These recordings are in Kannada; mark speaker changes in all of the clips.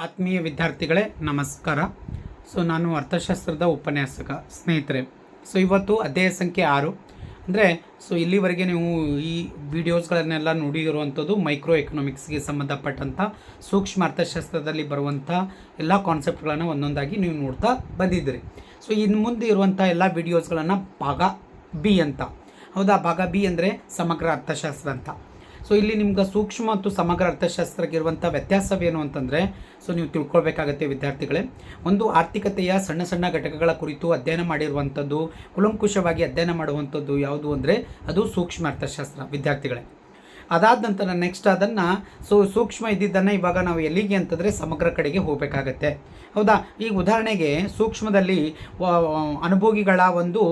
Speaker 1: ಆತ್ಮೀಯ ವಿದ್ಯಾರ್ಥಿಗಳೇ, ನಮಸ್ಕಾರ. ಸೊ, ನಾನು ಅರ್ಥಶಾಸ್ತ್ರದ ಉಪನ್ಯಾಸಕ ಸ್ನೇಹಿತರೆ. ಸೊ, ಇವತ್ತು ಅಧ್ಯಾಯ ಸಂಖ್ಯೆ ಆರು. ಅಂದರೆ, ಸೊ, ಇಲ್ಲಿವರೆಗೆ ನೀವು ಈ ವಿಡಿಯೋಸ್ಗಳನ್ನೆಲ್ಲ ನೋಡಿರುವಂಥದ್ದು ಮೈಕ್ರೋ ಎಕನಾಮಿಕ್ಸ್ಗೆ ಸಂಬಂಧಪಟ್ಟಂಥ ಸೂಕ್ಷ್ಮ ಅರ್ಥಶಾಸ್ತ್ರದಲ್ಲಿ ಬರುವಂಥ ಎಲ್ಲ ಕಾನ್ಸೆಪ್ಟ್ಗಳನ್ನು ಒಂದೊಂದಾಗಿ ನೀವು ನೋಡ್ತಾ ಬಂದಿದ್ದೀರಿ. ಸೊ ಇನ್ನು ಮುಂದೆ ಇರುವಂಥ ಎಲ್ಲ ವಿಡಿಯೋಸ್ಗಳನ್ನು ಭಾಗ ಬಿ ಅಂತ. ಹೌದಾ? ಭಾಗ ಬಿ ಅಂದರೆ ಸಮಗ್ರ ಅರ್ಥಶಾಸ್ತ್ರ ಅಂತ. ಸೊ ಇಲ್ಲಿ ನಿಮ್ಗೆ ಸೂಕ್ಷ್ಮ ಮತ್ತು ಸಮಗ್ರ ಅರ್ಥಶಾಸ್ತ್ರಕ್ಕೆ ಇರುವಂಥ ವ್ಯತ್ಯಾಸವೇನು ಅಂತಂದರೆ ಸೊ ನೀವು ತಿಳ್ಕೊಳ್ಬೇಕಾಗತ್ತೆ ವಿದ್ಯಾರ್ಥಿಗಳೇ. ಒಂದು ಆರ್ಥಿಕತೆಯ ಸಣ್ಣ ಸಣ್ಣ ಘಟಕಗಳ ಕುರಿತು ಅಧ್ಯಯನ ಮಾಡಿರುವಂಥದ್ದು, ಕುಲಂಕುಷವಾಗಿ ಅಧ್ಯಯನ ಮಾಡುವಂಥದ್ದು ಯಾವುದು ಅಂದರೆ, ಅದು ಸೂಕ್ಷ್ಮ ಅರ್ಥಶಾಸ್ತ್ರ. ವಿದ್ಯಾರ್ಥಿಗಳೇ ಅದಾದ ನಂತರ ನೆಕ್ಸ್ಟ್ ಅದನ್ನು ಸೊ, ಸೂಕ್ಷ್ಮ ಇದ್ದಿದ್ದನ್ನು ಇವಾಗ ನಾವು ಎಲ್ಲಿಗೆ ಅಂತಂದರೆ ಸಮಗ್ರ ಕಡೆಗೆ ಹೋಗಬೇಕಾಗತ್ತೆ. ಹೌದಾ? ಈಗ ಉದಾಹರಣೆಗೆ ಸೂಕ್ಷ್ಮದಲ್ಲಿ ಅನುಭೋಗಿಗಳ ಒಂದು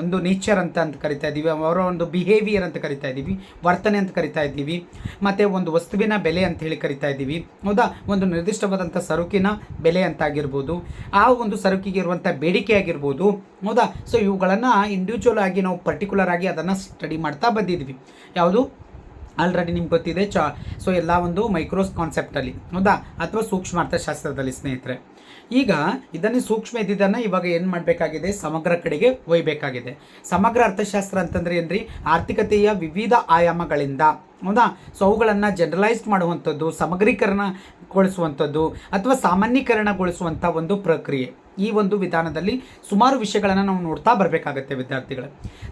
Speaker 1: ಒಂದು ನೇಚರ್ ಅಂತ ಅಂತ ಕರಿತಾ ಇದ್ದೀವಿ ಅವರ ಒಂದು ಬಿಹೇವಿಯರ್ ಅಂತ ಕರಿತಾ ಇದ್ದೀವಿ ವರ್ತನೆ ಅಂತ ಕರಿತಾ ಇದ್ದೀವಿ ಮತ್ತು ಒಂದು ವಸ್ತುವಿನ ಬೆಲೆ ಅಂತ ಹೇಳಿ ಕರಿತಾ ಇದ್ದೀವಿ ಹೌದಾ? ಒಂದು ನಿರ್ದಿಷ್ಟವಾದಂಥ ಸರಕಿನ ಬೆಲೆ ಅಂತ ಆಗಿರ್ಬೋದು. ಆ ಒಂದು ಸರಕಿಗೆ ಇರುವಂಥ ಬೇಡಿಕೆ ಆಗಿರ್ಬೋದು. ಹೌದಾ? ಸೊ ಇವುಗಳನ್ನು ಇಂಡಿವಿಜುವಲ್ ಆಗಿ ನಾವು ಪರ್ಟಿಕ್ಯುಲರ್ ಆಗಿ ಅದನ್ನು ಸ್ಟಡಿ ಮಾಡ್ತಾ ಬಂದಿದ್ವಿ. ಯಾವುದು? ಆಲ್ರೆಡಿ ನಿಮ್ಗೆ ಗೊತ್ತಿದೆ, ಚ ಸೊ ಎಲ್ಲ ಒಂದು ಮೈಕ್ರೋಸ್ ಕಾನ್ಸೆಪ್ಟಲ್ಲಿ ಹೌದಾ? ಅಥವಾ ಸೂಕ್ಷ್ಮ ಅರ್ಥಶಾಸ್ತ್ರದಲ್ಲಿ ಸ್ನೇಹಿತರೆ. ಈಗ ಇದನ್ನೇ ಸೂಕ್ಷ್ಮ ಇದ್ದಿದ್ದನ್ನು ಇವಾಗ ಏನು ಮಾಡಬೇಕಾಗಿದೆ? ಸಮಗ್ರ ಕಡೆಗೆ ಒಯ್ಯಬೇಕಾಗಿದೆ ಸಮಗ್ರ ಅರ್ಥಶಾಸ್ತ್ರ ಅಂತಂದ್ರೆ ಏನ್ರಿ? ಆರ್ಥಿಕತೆಯ ವಿವಿಧ ಆಯಾಮಗಳಿಂದ, ಹೌದಾ? ಸೊ ಅವುಗಳನ್ನು ಜನರಲೈಸ್ಡ್ ಮಾಡುವಂಥದ್ದು ಸಮಗ್ರೀಕರಣಗೊಳಿಸುವಂಥದ್ದು ಅಥವಾ ಸಾಮಾನ್ಯೀಕರಣಗೊಳಿಸುವಂಥ ಒಂದು ಪ್ರಕ್ರಿಯೆ. ಈ ಒಂದು ವಿಧಾನದಲ್ಲಿ ಸುಮಾರು ವಿಷಯಗಳನ್ನು ನಾವು ನೋಡ್ತಾ ಬರಬೇಕಾಗತ್ತೆ ವಿದ್ಯಾರ್ಥಿಗಳು.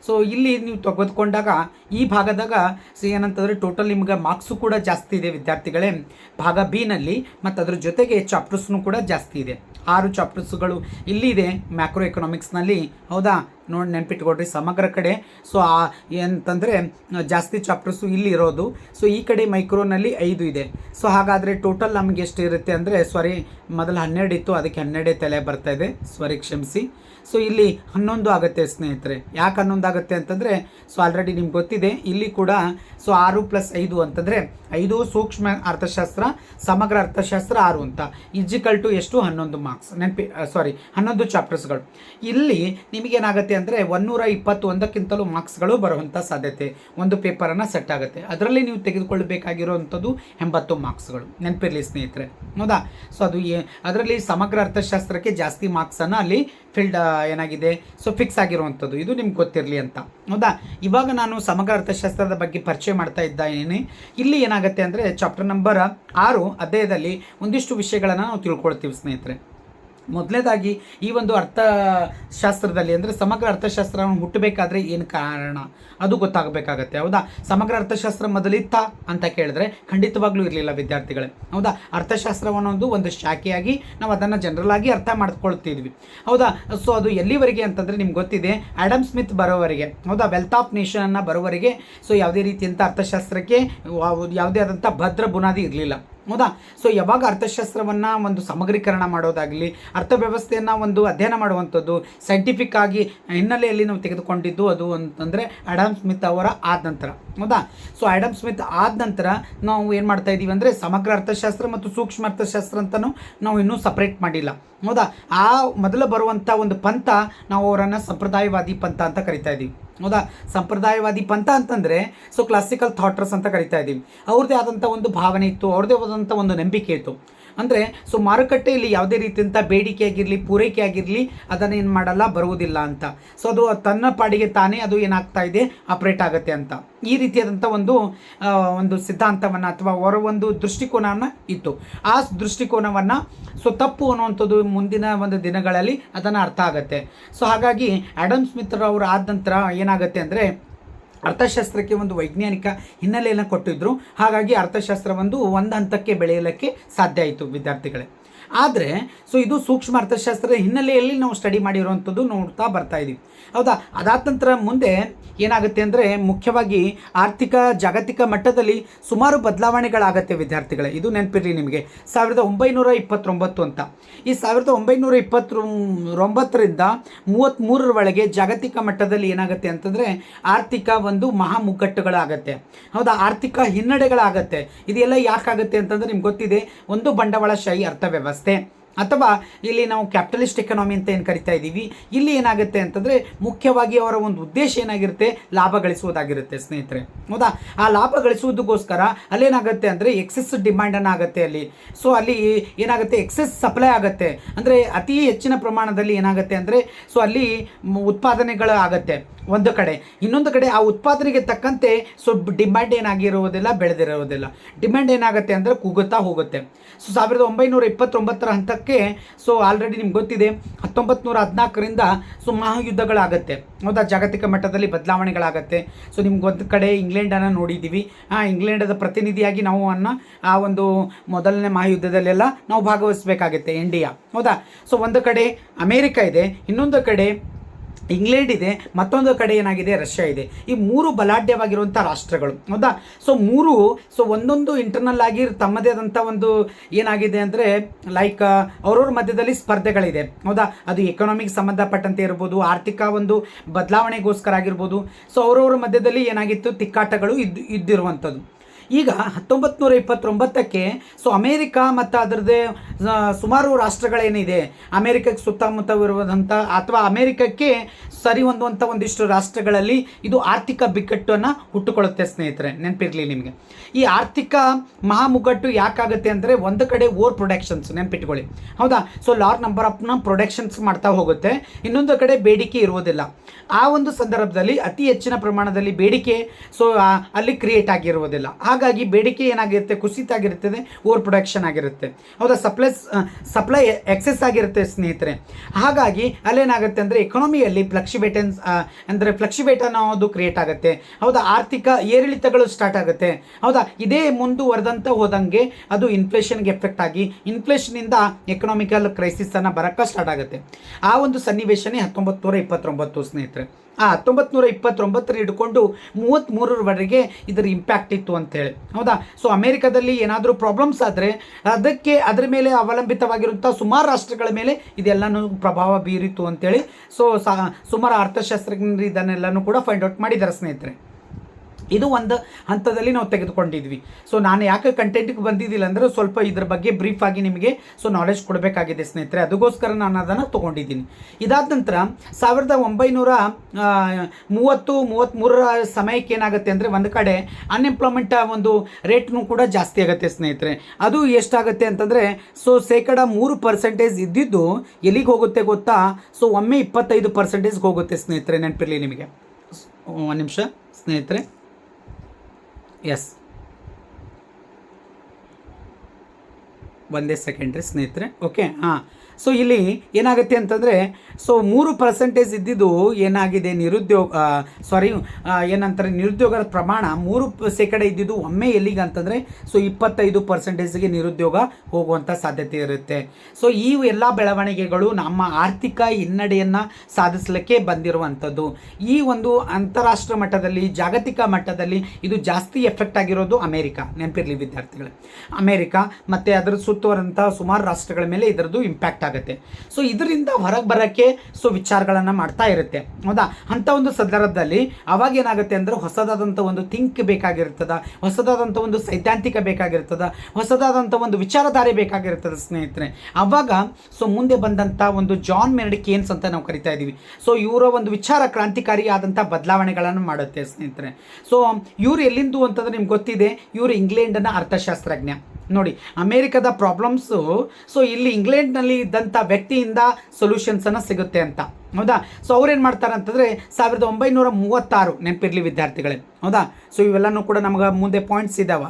Speaker 1: ಸೊ ಇಲ್ಲಿ ನೀವು ತೆಗೆದುಕೊಂಡಾಗ ಈ ಭಾಗದಾಗ ಸೊ ಏನಂತಂದರೆ ಟೋಟಲ್ ನಿಮ್ಗೆ ಮಾರ್ಕ್ಸು ಕೂಡ ಜಾಸ್ತಿ ಇದೆ ವಿದ್ಯಾರ್ಥಿಗಳೇ. ಭಾಗ ಬಿನಲ್ಲಿ ಮತ್ತು ಅದ್ರ ಜೊತೆಗೆ ಚಾಪ್ಟರ್ಸ್ನು ಕೂಡ ಜಾಸ್ತಿ ಇದೆ. ಆರು ಚಾಪ್ಟರ್ಸ್ಗಳು ಇಲ್ಲಿದೆ ಮ್ಯಾಕ್ರೋ ಎಕನಾಮಿಕ್ಸ್ನಲ್ಲಿ ಹೌದಾ? ನೋಡಿ ನೆನ್ಪಿಟ್ಕೊಡ್ರಿ ಸಮಗ್ರ ಕಡೆ. ಸೊ ಆ ಏನಂತಂದರೆ ಜಾಸ್ತಿ ಚಾಪ್ಟರ್ಸು ಇಲ್ಲಿ ಇರೋದು. ಸೊ ಈ ಕಡೆ ಮೈಕ್ರೋನಲ್ಲಿ ಐದು ಇದೆ. ಸೊ ಹಾಗಾದರೆ ಟೋಟಲ್ ನಮಗೆ ಎಷ್ಟು ಇರುತ್ತೆ ಅಂದರೆ ಸಾರಿ ಮೊದಲು ಹನ್ನೆರಡು ಇತ್ತು, ಅದಕ್ಕೆ ಹನ್ನೆರಡೇ ತಲೆ ಬರ್ತಾ ಇದೆ. ಸಾರಿ ಕ್ಷಮಿಸಿ. ಸೊ ಇಲ್ಲಿ ಹನ್ನೊಂದು ಆಗುತ್ತೆ ಸ್ನೇಹಿತರೆ. ಯಾಕೆ ಹನ್ನೊಂದು ಆಗುತ್ತೆ ಅಂತಂದರೆ ಸೊ ಆಲ್ರೆಡಿ ನಿಮ್ಗೆ ಗೊತ್ತಿದೆ. ಇಲ್ಲಿ ಕೂಡ ಸೊ ಆರು ಪ್ಲಸ್ ಐದು ಅಂತಂದರೆ, ಐದು ಸೂಕ್ಷ್ಮ ಅರ್ಥಶಾಸ್ತ್ರ, ಸಮಗ್ರ ಅರ್ಥಶಾಸ್ತ್ರ ಆರು ಅಂತ. ಇಜಿಕಲ್ ಟು ಎಷ್ಟು? ಹನ್ನೊಂದು ಮಾರ್ಕ್ಸ್ ನೆನಪಿ ಸಾರಿ ಹನ್ನೊಂದು ಚಾಪ್ಟರ್ಸ್ಗಳು ಇಲ್ಲಿ ನಿಮಗೇನಾಗುತ್ತೆ ಅಂದರೆ ಒನ್ನೂರ ಇಪ್ಪತ್ತು ಒಂದಕ್ಕಿಂತಲೂ ಮಾರ್ಕ್ಸ್ಗಳು ಬರುವಂಥ ಸಾಧ್ಯತೆ. ಒಂದು ಪೇಪರನ್ನು ಸೆಟ್ ಆಗುತ್ತೆ. ಅದರಲ್ಲಿ ನೀವು ತೆಗೆದುಕೊಳ್ಳಬೇಕಾಗಿರುವಂಥದ್ದು ಎಂಬತ್ತು ಮಾರ್ಕ್ಸ್ಗಳು. ನೆನಪಿರಲಿ ಸ್ನೇಹಿತರೆ. ಹೌದಾ? ಸೊ ಅದು ಅದರಲ್ಲಿ ಸಮಗ್ರ ಅರ್ಥಶಾಸ್ತ್ರಕ್ಕೆ ಜಾಸ್ತಿ ಮಾರ್ಕ್ಸನ್ನು ಅಲ್ಲಿ ಫಿಲ್ಡ್ ಏನಾಗಿದೆ? ಸೊ ಫಿಕ್ಸ್ ಆಗಿರುವಂಥದ್ದು. ಇದು ನಿಮ್ಗೆ ಗೊತ್ತಿರಲಿ ಅಂತ. ಹೌದಾ? ಇವಾಗ ನಾನು ಸಮಗ್ರ ಅರ್ಥಶಾಸ್ತ್ರದ ಬಗ್ಗೆ ಪರಿಚಯ ಮಾಡ್ತಾ ಇದ್ದೇನೆ ಇಲ್ಲಿ ಏನಾಗುತ್ತೆ ಅಂದರೆ ಚಾಪ್ಟರ್ ನಂಬರ್ ಆರು ಅಧ್ಯಾಯದಲ್ಲಿ ಒಂದಿಷ್ಟು ವಿಷಯಗಳನ್ನು ನಾವು ತಿಳ್ಕೊಳ್ತೀವಿ ಸ್ನೇಹಿತರೆ. ಮೊದಲನೇದಾಗಿ ಈ ಒಂದು ಅರ್ಥಶಾಸ್ತ್ರದಲ್ಲಿ ಅಂದರೆ ಸಮಗ್ರ ಅರ್ಥಶಾಸ್ತ್ರವನ್ನು ಹುಟ್ಟಬೇಕಾದ್ರೆ ಏನು ಕಾರಣ? ಅದು ಗೊತ್ತಾಗಬೇಕಾಗತ್ತೆ, ಹೌದಾ? ಸಮಗ್ರ ಅರ್ಥಶಾಸ್ತ್ರ ಮೊದಲಿತ್ತ ಅಂತ ಕೇಳಿದ್ರೆ ಖಂಡಿತವಾಗ್ಲೂ ಇರಲಿಲ್ಲ ವಿದ್ಯಾರ್ಥಿಗಳೇ, ಹೌದಾ? ಅರ್ಥಶಾಸ್ತ್ರ ಅನ್ನೋದು ಒಂದು ಶಾಖೆಯಾಗಿ ನಾವು ಅದನ್ನು ಜನರಲ್ ಆಗಿ ಅರ್ಥ ಮಾಡ್ಕೊಳ್ತಿದ್ವಿ, ಹೌದಾ? ಸೊ ಅದು ಎಲ್ಲಿವರೆಗೆ ಅಂತಂದರೆ ನಿಮ್ಗೆ ಗೊತ್ತಿದೆ ಆ್ಯಡಮ್ ಸ್ಮಿತ್ ಬರೋವರೆಗೆ, ಹೌದಾ? ವೆಲ್ತ್ ಆಫ್ ನೇಷನನ್ನು ಬರೋವರೆಗೆ ಸೊ ಯಾವುದೇ ರೀತಿಯಂಥ ಅರ್ಥಶಾಸ್ತ್ರಕ್ಕೆ ಯಾವುದೇ ಆದಂಥ ಭದ್ರ ಬುನಾದಿ ಇರಲಿಲ್ಲ. ಹೌದಾ? ಸೊ ಯಾವಾಗ ಅರ್ಥಶಾಸ್ತ್ರವನ್ನು ಒಂದು ಸಮಗ್ರೀಕರಣ ಮಾಡೋದಾಗಲಿ, ಅರ್ಥವ್ಯವಸ್ಥೆಯನ್ನು ಒಂದು ಅಧ್ಯಯನ ಮಾಡುವಂಥದ್ದು ಸೈಂಟಿಫಿಕ್ ಆಗಿ ಹಿನ್ನೆಲೆಯಲ್ಲಿ ನಾವು ತೆಗೆದುಕೊಂಡಿದ್ದು ಅದು ಅಂತಂದರೆ ಆ್ಯಡಮ್ ಸ್ಮಿತ್ ಅವರ ಆದ ನಂತರ. ಹೌದಾ? ಸೊ ಆ್ಯಡಮ್ ಸ್ಮಿತ್ ಆದ ನಂತರ ನಾವು ಏನು ಮಾಡ್ತಾ ಇದ್ದೀವಿ ಅಂದರೆ ಸಮಗ್ರ ಅರ್ಥಶಾಸ್ತ್ರ ಮತ್ತು ಸೂಕ್ಷ್ಮ ಅರ್ಥಶಾಸ್ತ್ರ ಅಂತಲೂ ನಾವು ಇನ್ನೂ ಸಪ್ರೇಟ್ ಮಾಡಿಲ್ಲ. ಹೌದಾ? ಆ ಮೊದಲು ಬರುವಂಥ ಒಂದು ಪಂಥ ನಾವು ಅವರನ್ನು ಸಂಪ್ರದಾಯವಾದಿ ಪಂಥ ಅಂತ ಕರಿತಾ ಇದ್ದೀವಿ ಹೌದಾ ಸಂಪ್ರದಾಯವಾದಿ ಪಂಥ ಅಂತಂದರೆ ಸೊ ಕ್ಲಾಸಿಕಲ್ ಥಾಟರ್ಸ್ ಅಂತ ಕರಿತಾ ಇದ್ದೀವಿ. ಅವ್ರದ್ದೇ ಆದಂಥ ಒಂದು ಭಾವನೆ ಇತ್ತು, ಅವ್ರದ್ದೇ ಆದಂಥ ಒಂದು ನಂಬಿಕೆ ಇತ್ತು. ಅಂದರೆ ಸೊ ಮಾರುಕಟ್ಟೆಯಲ್ಲಿ ಯಾವುದೇ ರೀತಿಯಂಥ ಬೇಡಿಕೆ ಆಗಿರಲಿ ಪೂರೈಕೆ ಆಗಿರಲಿ ಅದನ್ನು ಏನು ಮಾಡಲ್ಲ, ಬರುವುದಿಲ್ಲ ಅಂತ. ಸೊ ಅದು ತನ್ನ ಪಾಡಿಗೆ ತಾನೇ ಅದು ಏನಾಗ್ತಾ ಇದೆ ಆಪ್ರೇಟ್ ಆಗುತ್ತೆ ಅಂತ. ಈ ರೀತಿಯಾದಂಥ ಒಂದು ಒಂದು ಸಿದ್ಧಾಂತವನ್ನು ಅಥವಾ ಹೊರ ಒಂದು ದೃಷ್ಟಿಕೋನವನ್ನು ಇತ್ತು. ಆ ದೃಷ್ಟಿಕೋನವನ್ನು ಸೊ ತಪ್ಪು ಅನ್ನುವಂಥದ್ದು ಮುಂದಿನ ಒಂದು ದಿನಗಳಲ್ಲಿ ಅದನ್ನು ಅರ್ಥ ಆಗುತ್ತೆ. ಸೊ ಹಾಗಾಗಿ ಆಡಮ್ ಸ್ಮಿತ್ ಅವರು ಆದ ನಂತರ ಏನಾಗುತ್ತೆ ಅಂದರೆ ಅರ್ಥಶಾಸ್ತ್ರಕ್ಕೆ ಒಂದು ವೈಜ್ಞಾನಿಕ ಹಿನ್ನೆಲೆಯನ್ನು ಕೊಟ್ಟಿದ್ರು. ಹಾಗಾಗಿ ಅರ್ಥಶಾಸ್ತ್ರ ಒಂದು ಒಂದು ಹಂತಕ್ಕೆ ಬೆಳೆಯಲಿಕ್ಕೆ ಸಾಧ್ಯ ಆಯಿತು ವಿದ್ಯಾರ್ಥಿಗಳೇ. ಆದರೆ ಸೊ ಇದು ಸೂಕ್ಷ್ಮ ಅರ್ಥಶಾಸ್ತ್ರದ ಹಿನ್ನೆಲೆಯಲ್ಲಿ ನಾವು ಸ್ಟಡಿ ಮಾಡಿರುವಂಥದ್ದು ನೋಡ್ತಾ ಬರ್ತಾ ಇದ್ದೀವಿ ಹೌದಾ? ಅದಾದ ನಂತರ ಮುಂದೆ ಏನಾಗುತ್ತೆ ಅಂದರೆ, ಮುಖ್ಯವಾಗಿ ಆರ್ಥಿಕ, ಜಾಗತಿಕ ಮಟ್ಟದಲ್ಲಿ ಸುಮಾರು ಬದಲಾವಣೆಗಳಾಗತ್ತೆ ವಿದ್ಯಾರ್ಥಿಗಳೇ. ಇದು ನೆನಪಿರಲಿ ನಿಮಗೆ. ಸಾವಿರದ ಒಂಬೈನೂರ ಇಪ್ಪತ್ತೊಂಬತ್ತು ಅಂತ. ಈ ಸಾವಿರದ ಒಂಬೈನೂರ ಇಪ್ಪತ್ತೊಂಬತ್ತರಿಂದ ಮೂವತ್ತ್ಮೂರರ ಒಳಗೆ ಜಾಗತಿಕ ಮಟ್ಟದಲ್ಲಿ ಏನಾಗುತ್ತೆ ಅಂತಂದರೆ, ಆರ್ಥಿಕ ಒಂದು ಮಹಾ ಮುಗ್ಗಟ್ಟುಗಳಾಗತ್ತೆ ಹೌದಾ? ಆರ್ಥಿಕ ಹಿನ್ನಡೆಗಳಾಗತ್ತೆ. ಇದೆಲ್ಲ ಯಾಕಾಗುತ್ತೆ ಅಂತಂದರೆ ನಿಮ್ಗೆ ಗೊತ್ತಿದೆ, ಒಂದು ಬಂಡವಾಳಶಾಹಿ ಅರ್ಥವ್ಯವಸ್ಥೆ. నమస్తే ಅಥವಾ ಇಲ್ಲಿ ನಾವು ಕ್ಯಾಪಿಟಲಿಸ್ಟ್ ಎಕನಾಮಿ ಅಂತ ಏನು ಕರಿತಾ ಇದ್ದೀವಿ ಇಲ್ಲಿ ಏನಾಗುತ್ತೆ ಅಂತಂದರೆ ಮುಖ್ಯವಾಗಿ ಅವರ ಒಂದು ಉದ್ದೇಶ ಏನಾಗಿರುತ್ತೆ? ಲಾಭ ಗಳಿಸುವುದಾಗಿರುತ್ತೆ, ಸ್ನೇಹಿತರೆ. ಹೌದಾ? ಆ ಲಾಭ ಗಳಿಸುವುದಕ್ಕೋಸ್ಕರ ಅಲ್ಲೇನಾಗುತ್ತೆ ಅಂದರೆ ಎಕ್ಸೆಸ್ ಡಿಮ್ಯಾಂಡನ್ನು ಆಗುತ್ತೆ ಅಲ್ಲಿ. ಸೊ ಅಲ್ಲಿ ಏನಾಗುತ್ತೆ? ಎಕ್ಸೆಸ್ ಸಪ್ಲೈ ಆಗುತ್ತೆ. ಅಂದರೆ ಅತಿ ಹೆಚ್ಚಿನ ಪ್ರಮಾಣದಲ್ಲಿ ಏನಾಗುತ್ತೆ ಅಂದರೆ ಸೊ ಅಲ್ಲಿ ಉತ್ಪಾದನೆಗಳು ಆಗುತ್ತೆ ಒಂದು ಕಡೆ. ಇನ್ನೊಂದು ಕಡೆ ಆ ಉತ್ಪಾದನೆಗೆ ತಕ್ಕಂತೆ ಸೊ ಡಿಮ್ಯಾಂಡ್ ಏನಾಗಿರುವುದಿಲ್ಲ ಬೆಳೆದಿರೋದಿಲ್ಲ. ಡಿಮ್ಯಾಂಡ್ ಏನಾಗುತ್ತೆ ಅಂದರೆ ಕುಗ್ಗುತ್ತಾ ಹೋಗುತ್ತೆ. ಸೊ ಸಾವಿರದ ಒಂಬೈನೂರ ಇಪ್ಪತ್ತೊಂಬತ್ತರ ಹಂತಕ್ಕೆ ಸೊ ಆಲ್ರೆಡಿ ನಿಮ್ಗೆ ಗೊತ್ತಿದೆ ಹತ್ತೊಂಬತ್ತು ನೂರ ಹದಿನಾಲ್ಕರಿಂದ ಸೊ ಮಹಾಯುದ್ಧಗಳಾಗತ್ತೆ. ಹೌದಾ? ಜಾಗತಿಕ ಮಟ್ಟದಲ್ಲಿ ಬದಲಾವಣೆಗಳಾಗತ್ತೆ. ಸೊ ನಿಮ್ಗೆ ಒಂದು ಕಡೆ ಇಂಗ್ಲೆಂಡನ್ನು ನೋಡಿದ್ದೀವಿ ಆ ಇಂಗ್ಲೆಂಡದ ಪ್ರತಿನಿಧಿಯಾಗಿ ನಾವು ಅನ್ನ, ಆ ಒಂದು ಮೊದಲನೇ ಮಹಾಯುದ್ಧದಲ್ಲೆಲ್ಲ ನಾವು ಭಾಗವಹಿಸಬೇಕಾಗುತ್ತೆ ಇಂಡಿಯಾ ಹೌದಾ? ಸೊ ಒಂದು ಕಡೆ ಅಮೇರಿಕ ಇದೆ, ಇನ್ನೊಂದು ಕಡೆ ಇಂಗ್ಲೆಂಡ್ ಇದೆ ಮತ್ತೊಂದು ಕಡೆ ಏನಾಗಿದೆ? ರಷ್ಯಾ ಇದೆ. ಈ ಮೂರು ಬಲಾಢ್ಯವಾಗಿರುವಂಥ ರಾಷ್ಟ್ರಗಳು, ಹೌದಾ? ಸೊ ಮೂರು ಸೊ ಒಂದೊಂದು ಇಂಟರ್ನಲ್ ಆಗಿ ತಮ್ಮದೇ ಆದಂಥ ಒಂದು ಏನಾಗಿದೆ ಅಂದರೆ ಲೈಕ್ ಅವ್ರವ್ರ ಮಧ್ಯದಲ್ಲಿ ಸ್ಪರ್ಧೆಗಳಿದೆ, ಹೌದಾ? ಅದು ಎಕನಾಮಿಕ್ ಸಂಬಂಧಪಟ್ಟಂತೆ ಇರ್ಬೋದು, ಆರ್ಥಿಕ ಒಂದು ಬದಲಾವಣೆಗೋಸ್ಕರ ಆಗಿರ್ಬೋದು. ಸೊ ಅವ್ರವ್ರ ಮಧ್ಯದಲ್ಲಿ ಏನಾಗಿತ್ತು? ತಿಕ್ಕಾಟಗಳು ಇದ್ದು ಇದ್ದಿರುವಂಥದ್ದು. ಈಗ ಹತ್ತೊಂಬತ್ತು ನೂರ ಇಪ್ಪತ್ತೊಂಬತ್ತಕ್ಕೆ ಸೊ ಅಮೇರಿಕ ಮತ್ತು ಅದರದ್ದೇ ಸುಮಾರು ರಾಷ್ಟ್ರಗಳೇನಿದೆ ಅಮೇರಿಕಕ್ಕೆ ಸುತ್ತಮುತ್ತವಿರುವಂಥ ಅಥವಾ ಅಮೇರಿಕಕ್ಕೆ ಸರಿ ಹೊಂದುವಂಥ ಒಂದಿಷ್ಟು ರಾಷ್ಟ್ರಗಳಲ್ಲಿ ಇದು ಆರ್ಥಿಕ ಬಿಕ್ಕಟ್ಟನ್ನು ಹುಟ್ಟುಕೊಳ್ಳುತ್ತೆ ಸ್ನೇಹಿತರೆ, ನೆನಪಿರಲಿ ನಿಮಗೆ. ಈ ಆರ್ಥಿಕ ಮಹಾಮುಗ್ಗಟ್ಟು ಯಾಕಾಗುತ್ತೆ ಅಂದರೆ ಒಂದು ಕಡೆ ಓವರ್ ಪ್ರೊಡಕ್ಷನ್ಸ್ ನೆನಪಿಟ್ಕೊಳ್ಳಿ. ಹೌದಾ? ಸೊ ಲಾರ್ ನಂಬರ್ ಆಫ್ನ ಪ್ರೊಡಕ್ಷನ್ಸ್ ಮಾಡ್ತಾ ಹೋಗುತ್ತೆ, ಇನ್ನೊಂದು ಕಡೆ ಬೇಡಿಕೆ ಇರುವುದಿಲ್ಲ. ಆ ಒಂದು ಸಂದರ್ಭದಲ್ಲಿ ಅತಿ ಹೆಚ್ಚಿನ ಪ್ರಮಾಣದಲ್ಲಿ ಬೇಡಿಕೆ ಸೊ ಅಲ್ಲಿ ಕ್ರಿಯೇಟ್ ಆಗಿರುವುದಿಲ್ಲ. ಹಾಗಾಗಿ ಬೇಡಿಕೆ ಏನಾಗಿರುತ್ತೆ? ಕುಸಿತ ಆಗಿರುತ್ತದೆ ಓವರ್ ಪ್ರೊಡಕ್ಷನ್ ಆಗಿರುತ್ತೆ. ಹೌದಾ? ಸಪ್ಲೈಸ್ ಸಪ್ಲೈ ಎಕ್ಸೆಸ್ ಆಗಿರುತ್ತೆ ಸ್ನೇಹಿತರೆ. ಹಾಗಾಗಿ ಅಲ್ಲೇನಾಗುತ್ತೆ ಅಂದರೆ ಎಕಾನಮಿಯಲ್ಲಿ ಫ್ಲಕ್ಸಿಬೇಟನ್ಸ್ ಅಂದರೆ ಫ್ಲಕ್ಸಿಬೇಟ್ ಅನ್ನೋದು ಕ್ರಿಯೇಟ್ ಆಗುತ್ತೆ. ಹೌದಾ? ಆರ್ಥಿಕ ಏರಿಳಿತಗಳು ಸ್ಟಾರ್ಟ್ ಆಗುತ್ತೆ. ಹೌದಾ? ಇದೇ ಮುಂದುವರೆದಂತ ಹೋದಂಗೆ ಅದು ಇನ್ಫ್ಲೇಷನ್ಗೆ ಎಫೆಕ್ಟ್ ಆಗಿ ಇನ್ಫ್ಲೇಷನಿಂದ ಎಕನಾಮಿಕಲ್ ಕ್ರೈಸಿಸನ್ನು ಬರೋಕ್ಕೆ ಸ್ಟಾರ್ಟ್ ಆಗುತ್ತೆ. ಆ ಒಂದು ಸನ್ನಿವೇಶನೇ ಹತ್ತೊಂಬತ್ತು ನೂರ ಇಪ್ಪತ್ತೊಂಬತ್ತು, ಸ್ನೇಹಿತರೆ. ಹತ್ತೊಂಬತ್ತು ನೂರ ಇಪ್ಪತ್ತೊಂಬತ್ತರ ಹಿಡ್ಕೊಂಡು ಮೂವತ್ತ್ಮೂರರವರೆಗೆ ಇದರ ಇಂಪ್ಯಾಕ್ಟ್ ಇತ್ತು ಅಂತೇಳಿ. ಹೌದಾ? ಸೊ ಅಮೇರಿಕಾದಲ್ಲಿ ಏನಾದರೂ ಪ್ರಾಬ್ಲಮ್ಸ್ ಆದರೆ ಅದಕ್ಕೆ ಅದರ ಮೇಲೆ ಅವಲಂಬಿತವಾಗಿರುವಂಥ ಸುಮಾರು ರಾಷ್ಟ್ರಗಳ ಮೇಲೆ ಇದೆಲ್ಲನೂ ಪ್ರಭಾವ ಬೀರಿತು ಅಂತೇಳಿ. ಸಾ, ಸುಮಾರು ಅರ್ಥಶಾಸ್ತ್ರಜ್ಞರು ಇದನ್ನೆಲ್ಲನೂ ಕೂಡ ಫೈಂಡ್ ಔಟ್ ಮಾಡಿದ್ದಾರೆ ಸ್ನೇಹಿತರೆ. ಇದು ಒಂದು ಹಂತದಲ್ಲಿ ನಾವು ತೆಗೆದುಕೊಂಡಿದ್ವಿ. ಸೊ ನಾನು ಯಾಕೆ ಕಂಟೆಂಟ್ಗೆ ಬಂದಿದ್ದಿಲ್ಲ ಅಂದರೆ ಸ್ವಲ್ಪ ಇದ್ರ ಬಗ್ಗೆ ಬ್ರೀಫ್ ಆಗಿ ನಿಮಗೆ ಸೊ ನಾಲೆಜ್ ಕೊಡಬೇಕಾಗಿದೆ ಸ್ನೇಹಿತರೆ. ಅದಕ್ಕೋಸ್ಕರ ನಾನು ಅದನ್ನು ತೊಗೊಂಡಿದ್ದೀನಿ. ಇದಾದ ನಂತರ ಸಾವಿರದ ಒಂಬೈನೂರ ಮೂವತ್ತು ಮೂವತ್ತ್ಮೂರರ ಸಮಯಕ್ಕೆ ಏನಾಗುತ್ತೆ ಅಂದರೆ ಒಂದು ಕಡೆ ಅನ್ಎಂಪ್ಲಾಯ್ಮೆಂಟ್ ಒಂದು ರೇಟ್ನೂ ಕೂಡ ಜಾಸ್ತಿ ಆಗುತ್ತೆ ಸ್ನೇಹಿತರೆ. ಅದು ಎಷ್ಟಾಗುತ್ತೆ ಅಂತಂದರೆ ಸೊ ಶೇಕಡ ಮೂರು ಪರ್ಸೆಂಟೇಜ್ ಇದ್ದಿದ್ದು ಎಲ್ಲಿಗೆ ಹೋಗುತ್ತೆ ಗೊತ್ತಾ? ಸೊ ಒಮ್ಮೆ ಇಪ್ಪತ್ತೈದು ಪರ್ಸೆಂಟೇಜ್ಗೆ ಹೋಗುತ್ತೆ ಸ್ನೇಹಿತರೆ. ನೆನಪಿರಲಿ ನಿಮಗೆ. ಒಂದು ನಿಮಿಷ ಸ್ನೇಹಿತರೆ. ಎಸ್ ಒಂದೇ ಸೆಕೆಂಡ್ರಿ ಸ್ನೇಹಿತರೆ. ಓಕೆ ಹಾಂ. ಸೊ ಇಲ್ಲಿ ಏನಾಗುತ್ತೆ ಅಂತಂದರೆ ಸೊ ಮೂರು ಪರ್ಸೆಂಟೇಜ್ ಇದ್ದಿದ್ದು ಏನಾಗಿದೆ? ನಿರುದ್ಯೋಗ ಸಾರಿ ಏನಂತಾರೆ? ನಿರುದ್ಯೋಗದ ಪ್ರಮಾಣ ಮೂರು ಶೇಕಡ ಇದ್ದಿದ್ದು ಒಮ್ಮೆ ಎಲ್ಲಿಗೆ ಅಂತಂದರೆ ಸೊ ಇಪ್ಪತ್ತೈದು ಪರ್ಸೆಂಟೇಜ್ಗೆ ನಿರುದ್ಯೋಗ ಹೋಗುವಂಥ ಸಾಧ್ಯತೆ ಇರುತ್ತೆ. ಸೊ ಈ ಎಲ್ಲ ಬೆಳವಣಿಗೆಗಳು ನಮ್ಮ ಆರ್ಥಿಕ ಹಿನ್ನಡೆಯನ್ನು ಸಾಧಿಸಲಿಕ್ಕೆ ಬಂದಿರುವಂಥದ್ದು. ಈ ಒಂದು ಅಂತಾರಾಷ್ಟ್ರ ಮಟ್ಟದಲ್ಲಿ, ಜಾಗತಿಕ ಮಟ್ಟದಲ್ಲಿ ಇದು ಜಾಸ್ತಿ ಎಫೆಕ್ಟ್ ಆಗಿರೋದು ಅಮೇರಿಕ. ನೆನಪಿರಲಿ ವಿದ್ಯಾರ್ಥಿಗಳು. ಅಮೇರಿಕ ಮತ್ತು ಅದರ ಸುತ್ತುವರಂಥ ಸುಮಾರು ರಾಷ್ಟ್ರಗಳ ಮೇಲೆ ಇದರದ್ದು ಇಂಪ್ಯಾಕ್ಟ್ ಆಗುತ್ತೆ ಸೊ ಇದರಿಂದ ಹೊರಗೆ ಬರೋಕ್ಕೆ ಸೊ ವಿಚಾರಗಳನ್ನು ಮಾಡ್ತಾ ಇರುತ್ತೆ. ಹೌದಾ? ಅಂಥ ಒಂದು ಸಂದರ್ಭದಲ್ಲಿ ಅವಾಗ ಏನಾಗುತ್ತೆ ಅಂದರೆ ಹೊಸದಾದಂಥ ಒಂದು ಥಿಂಕ್ ಬೇಕಾಗಿರ್ತದ ಹೊಸದಾದಂಥ ಒಂದು ಸೈದ್ಧಾಂತಿಕ ಬೇಕಾಗಿರ್ತದ ಹೊಸದಾದಂಥ ಒಂದು ವಿಚಾರಧಾರೆ ಬೇಕಾಗಿರ್ತದೆ ಸ್ನೇಹಿತರೆ. ಅವಾಗ ಸೊ ಮುಂದೆ ಬಂದಂಥ ಒಂದು ಜಾನ್ ಮೆರ್ಡ್ ಕೇನ್ಸ್ ಅಂತ ನಾವು ಕರಿತಾ ಇದ್ದೀವಿ ಸೊ ಇವರ ಒಂದು ವಿಚಾರ ಕ್ರಾಂತಿಕಾರಿ ಆದಂಥ ಬದಲಾವಣೆಗಳನ್ನು ಮಾಡುತ್ತೆ ಸ್ನೇಹಿತರೆ. ಸೊ ಇವ್ರು ಎಲ್ಲಿಂದು ಅಂತಂದ್ರೆ ನಿಮ್ಗೆ ಗೊತ್ತಿದೆ, ಇವರು ಇಂಗ್ಲೆಂಡನ ಅರ್ಥಶಾಸ್ತ್ರಜ್ಞ. ನೋಡಿ, ಅಮೇರಿಕದ ಪ್ರಾಬ್ಲಮ್ಸು, ಸೊ ಇಲ್ಲಿ ಇಂಗ್ಲೆಂಡ್ನಲ್ಲಿ ಇದ್ದಂಥ ವ್ಯಕ್ತಿಯಿಂದ ಸೊಲ್ಯೂಷನ್ಸನ್ನು ಸಿಗುತ್ತೆ ಅಂತ. ಹೌದಾ? ಸೊ ಅವ್ರೇನು ಮಾಡ್ತಾರೆ ಅಂತಂದರೆ, ಸಾವಿರದ ಒಂಬೈನೂರ ಮೂವತ್ತಾರು ನೆನಪಿರಲಿ ವಿದ್ಯಾರ್ಥಿಗಳೇ. ಹೌದಾ? ಸೊ ಇವೆಲ್ಲನೂ ಕೂಡ ನಮಗೆ ಮುಂದೆ ಪಾಯಿಂಟ್ಸ್ ಇದ್ದಾವೆ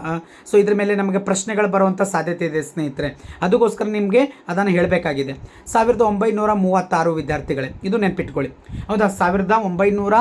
Speaker 1: ಸೊ ಇದ್ರ ಮೇಲೆ ನಮಗೆ ಪ್ರಶ್ನೆಗಳು ಬರುವಂಥ ಸಾಧ್ಯತೆ ಇದೆ ಸ್ನೇಹಿತರೆ. ಅದಕ್ಕೋಸ್ಕರ ನಿಮಗೆ ಅದನ್ನು ಹೇಳಬೇಕಾಗಿದೆ. ಸಾವಿರದ ಒಂಬೈನೂರ ಮೂವತ್ತಾರು ವಿದ್ಯಾರ್ಥಿಗಳೇ, ಇದು ನೆನಪಿಟ್ಕೊಳ್ಳಿ. ಹೌದಾ? ಸಾವಿರದ ಒಂಬೈನೂರ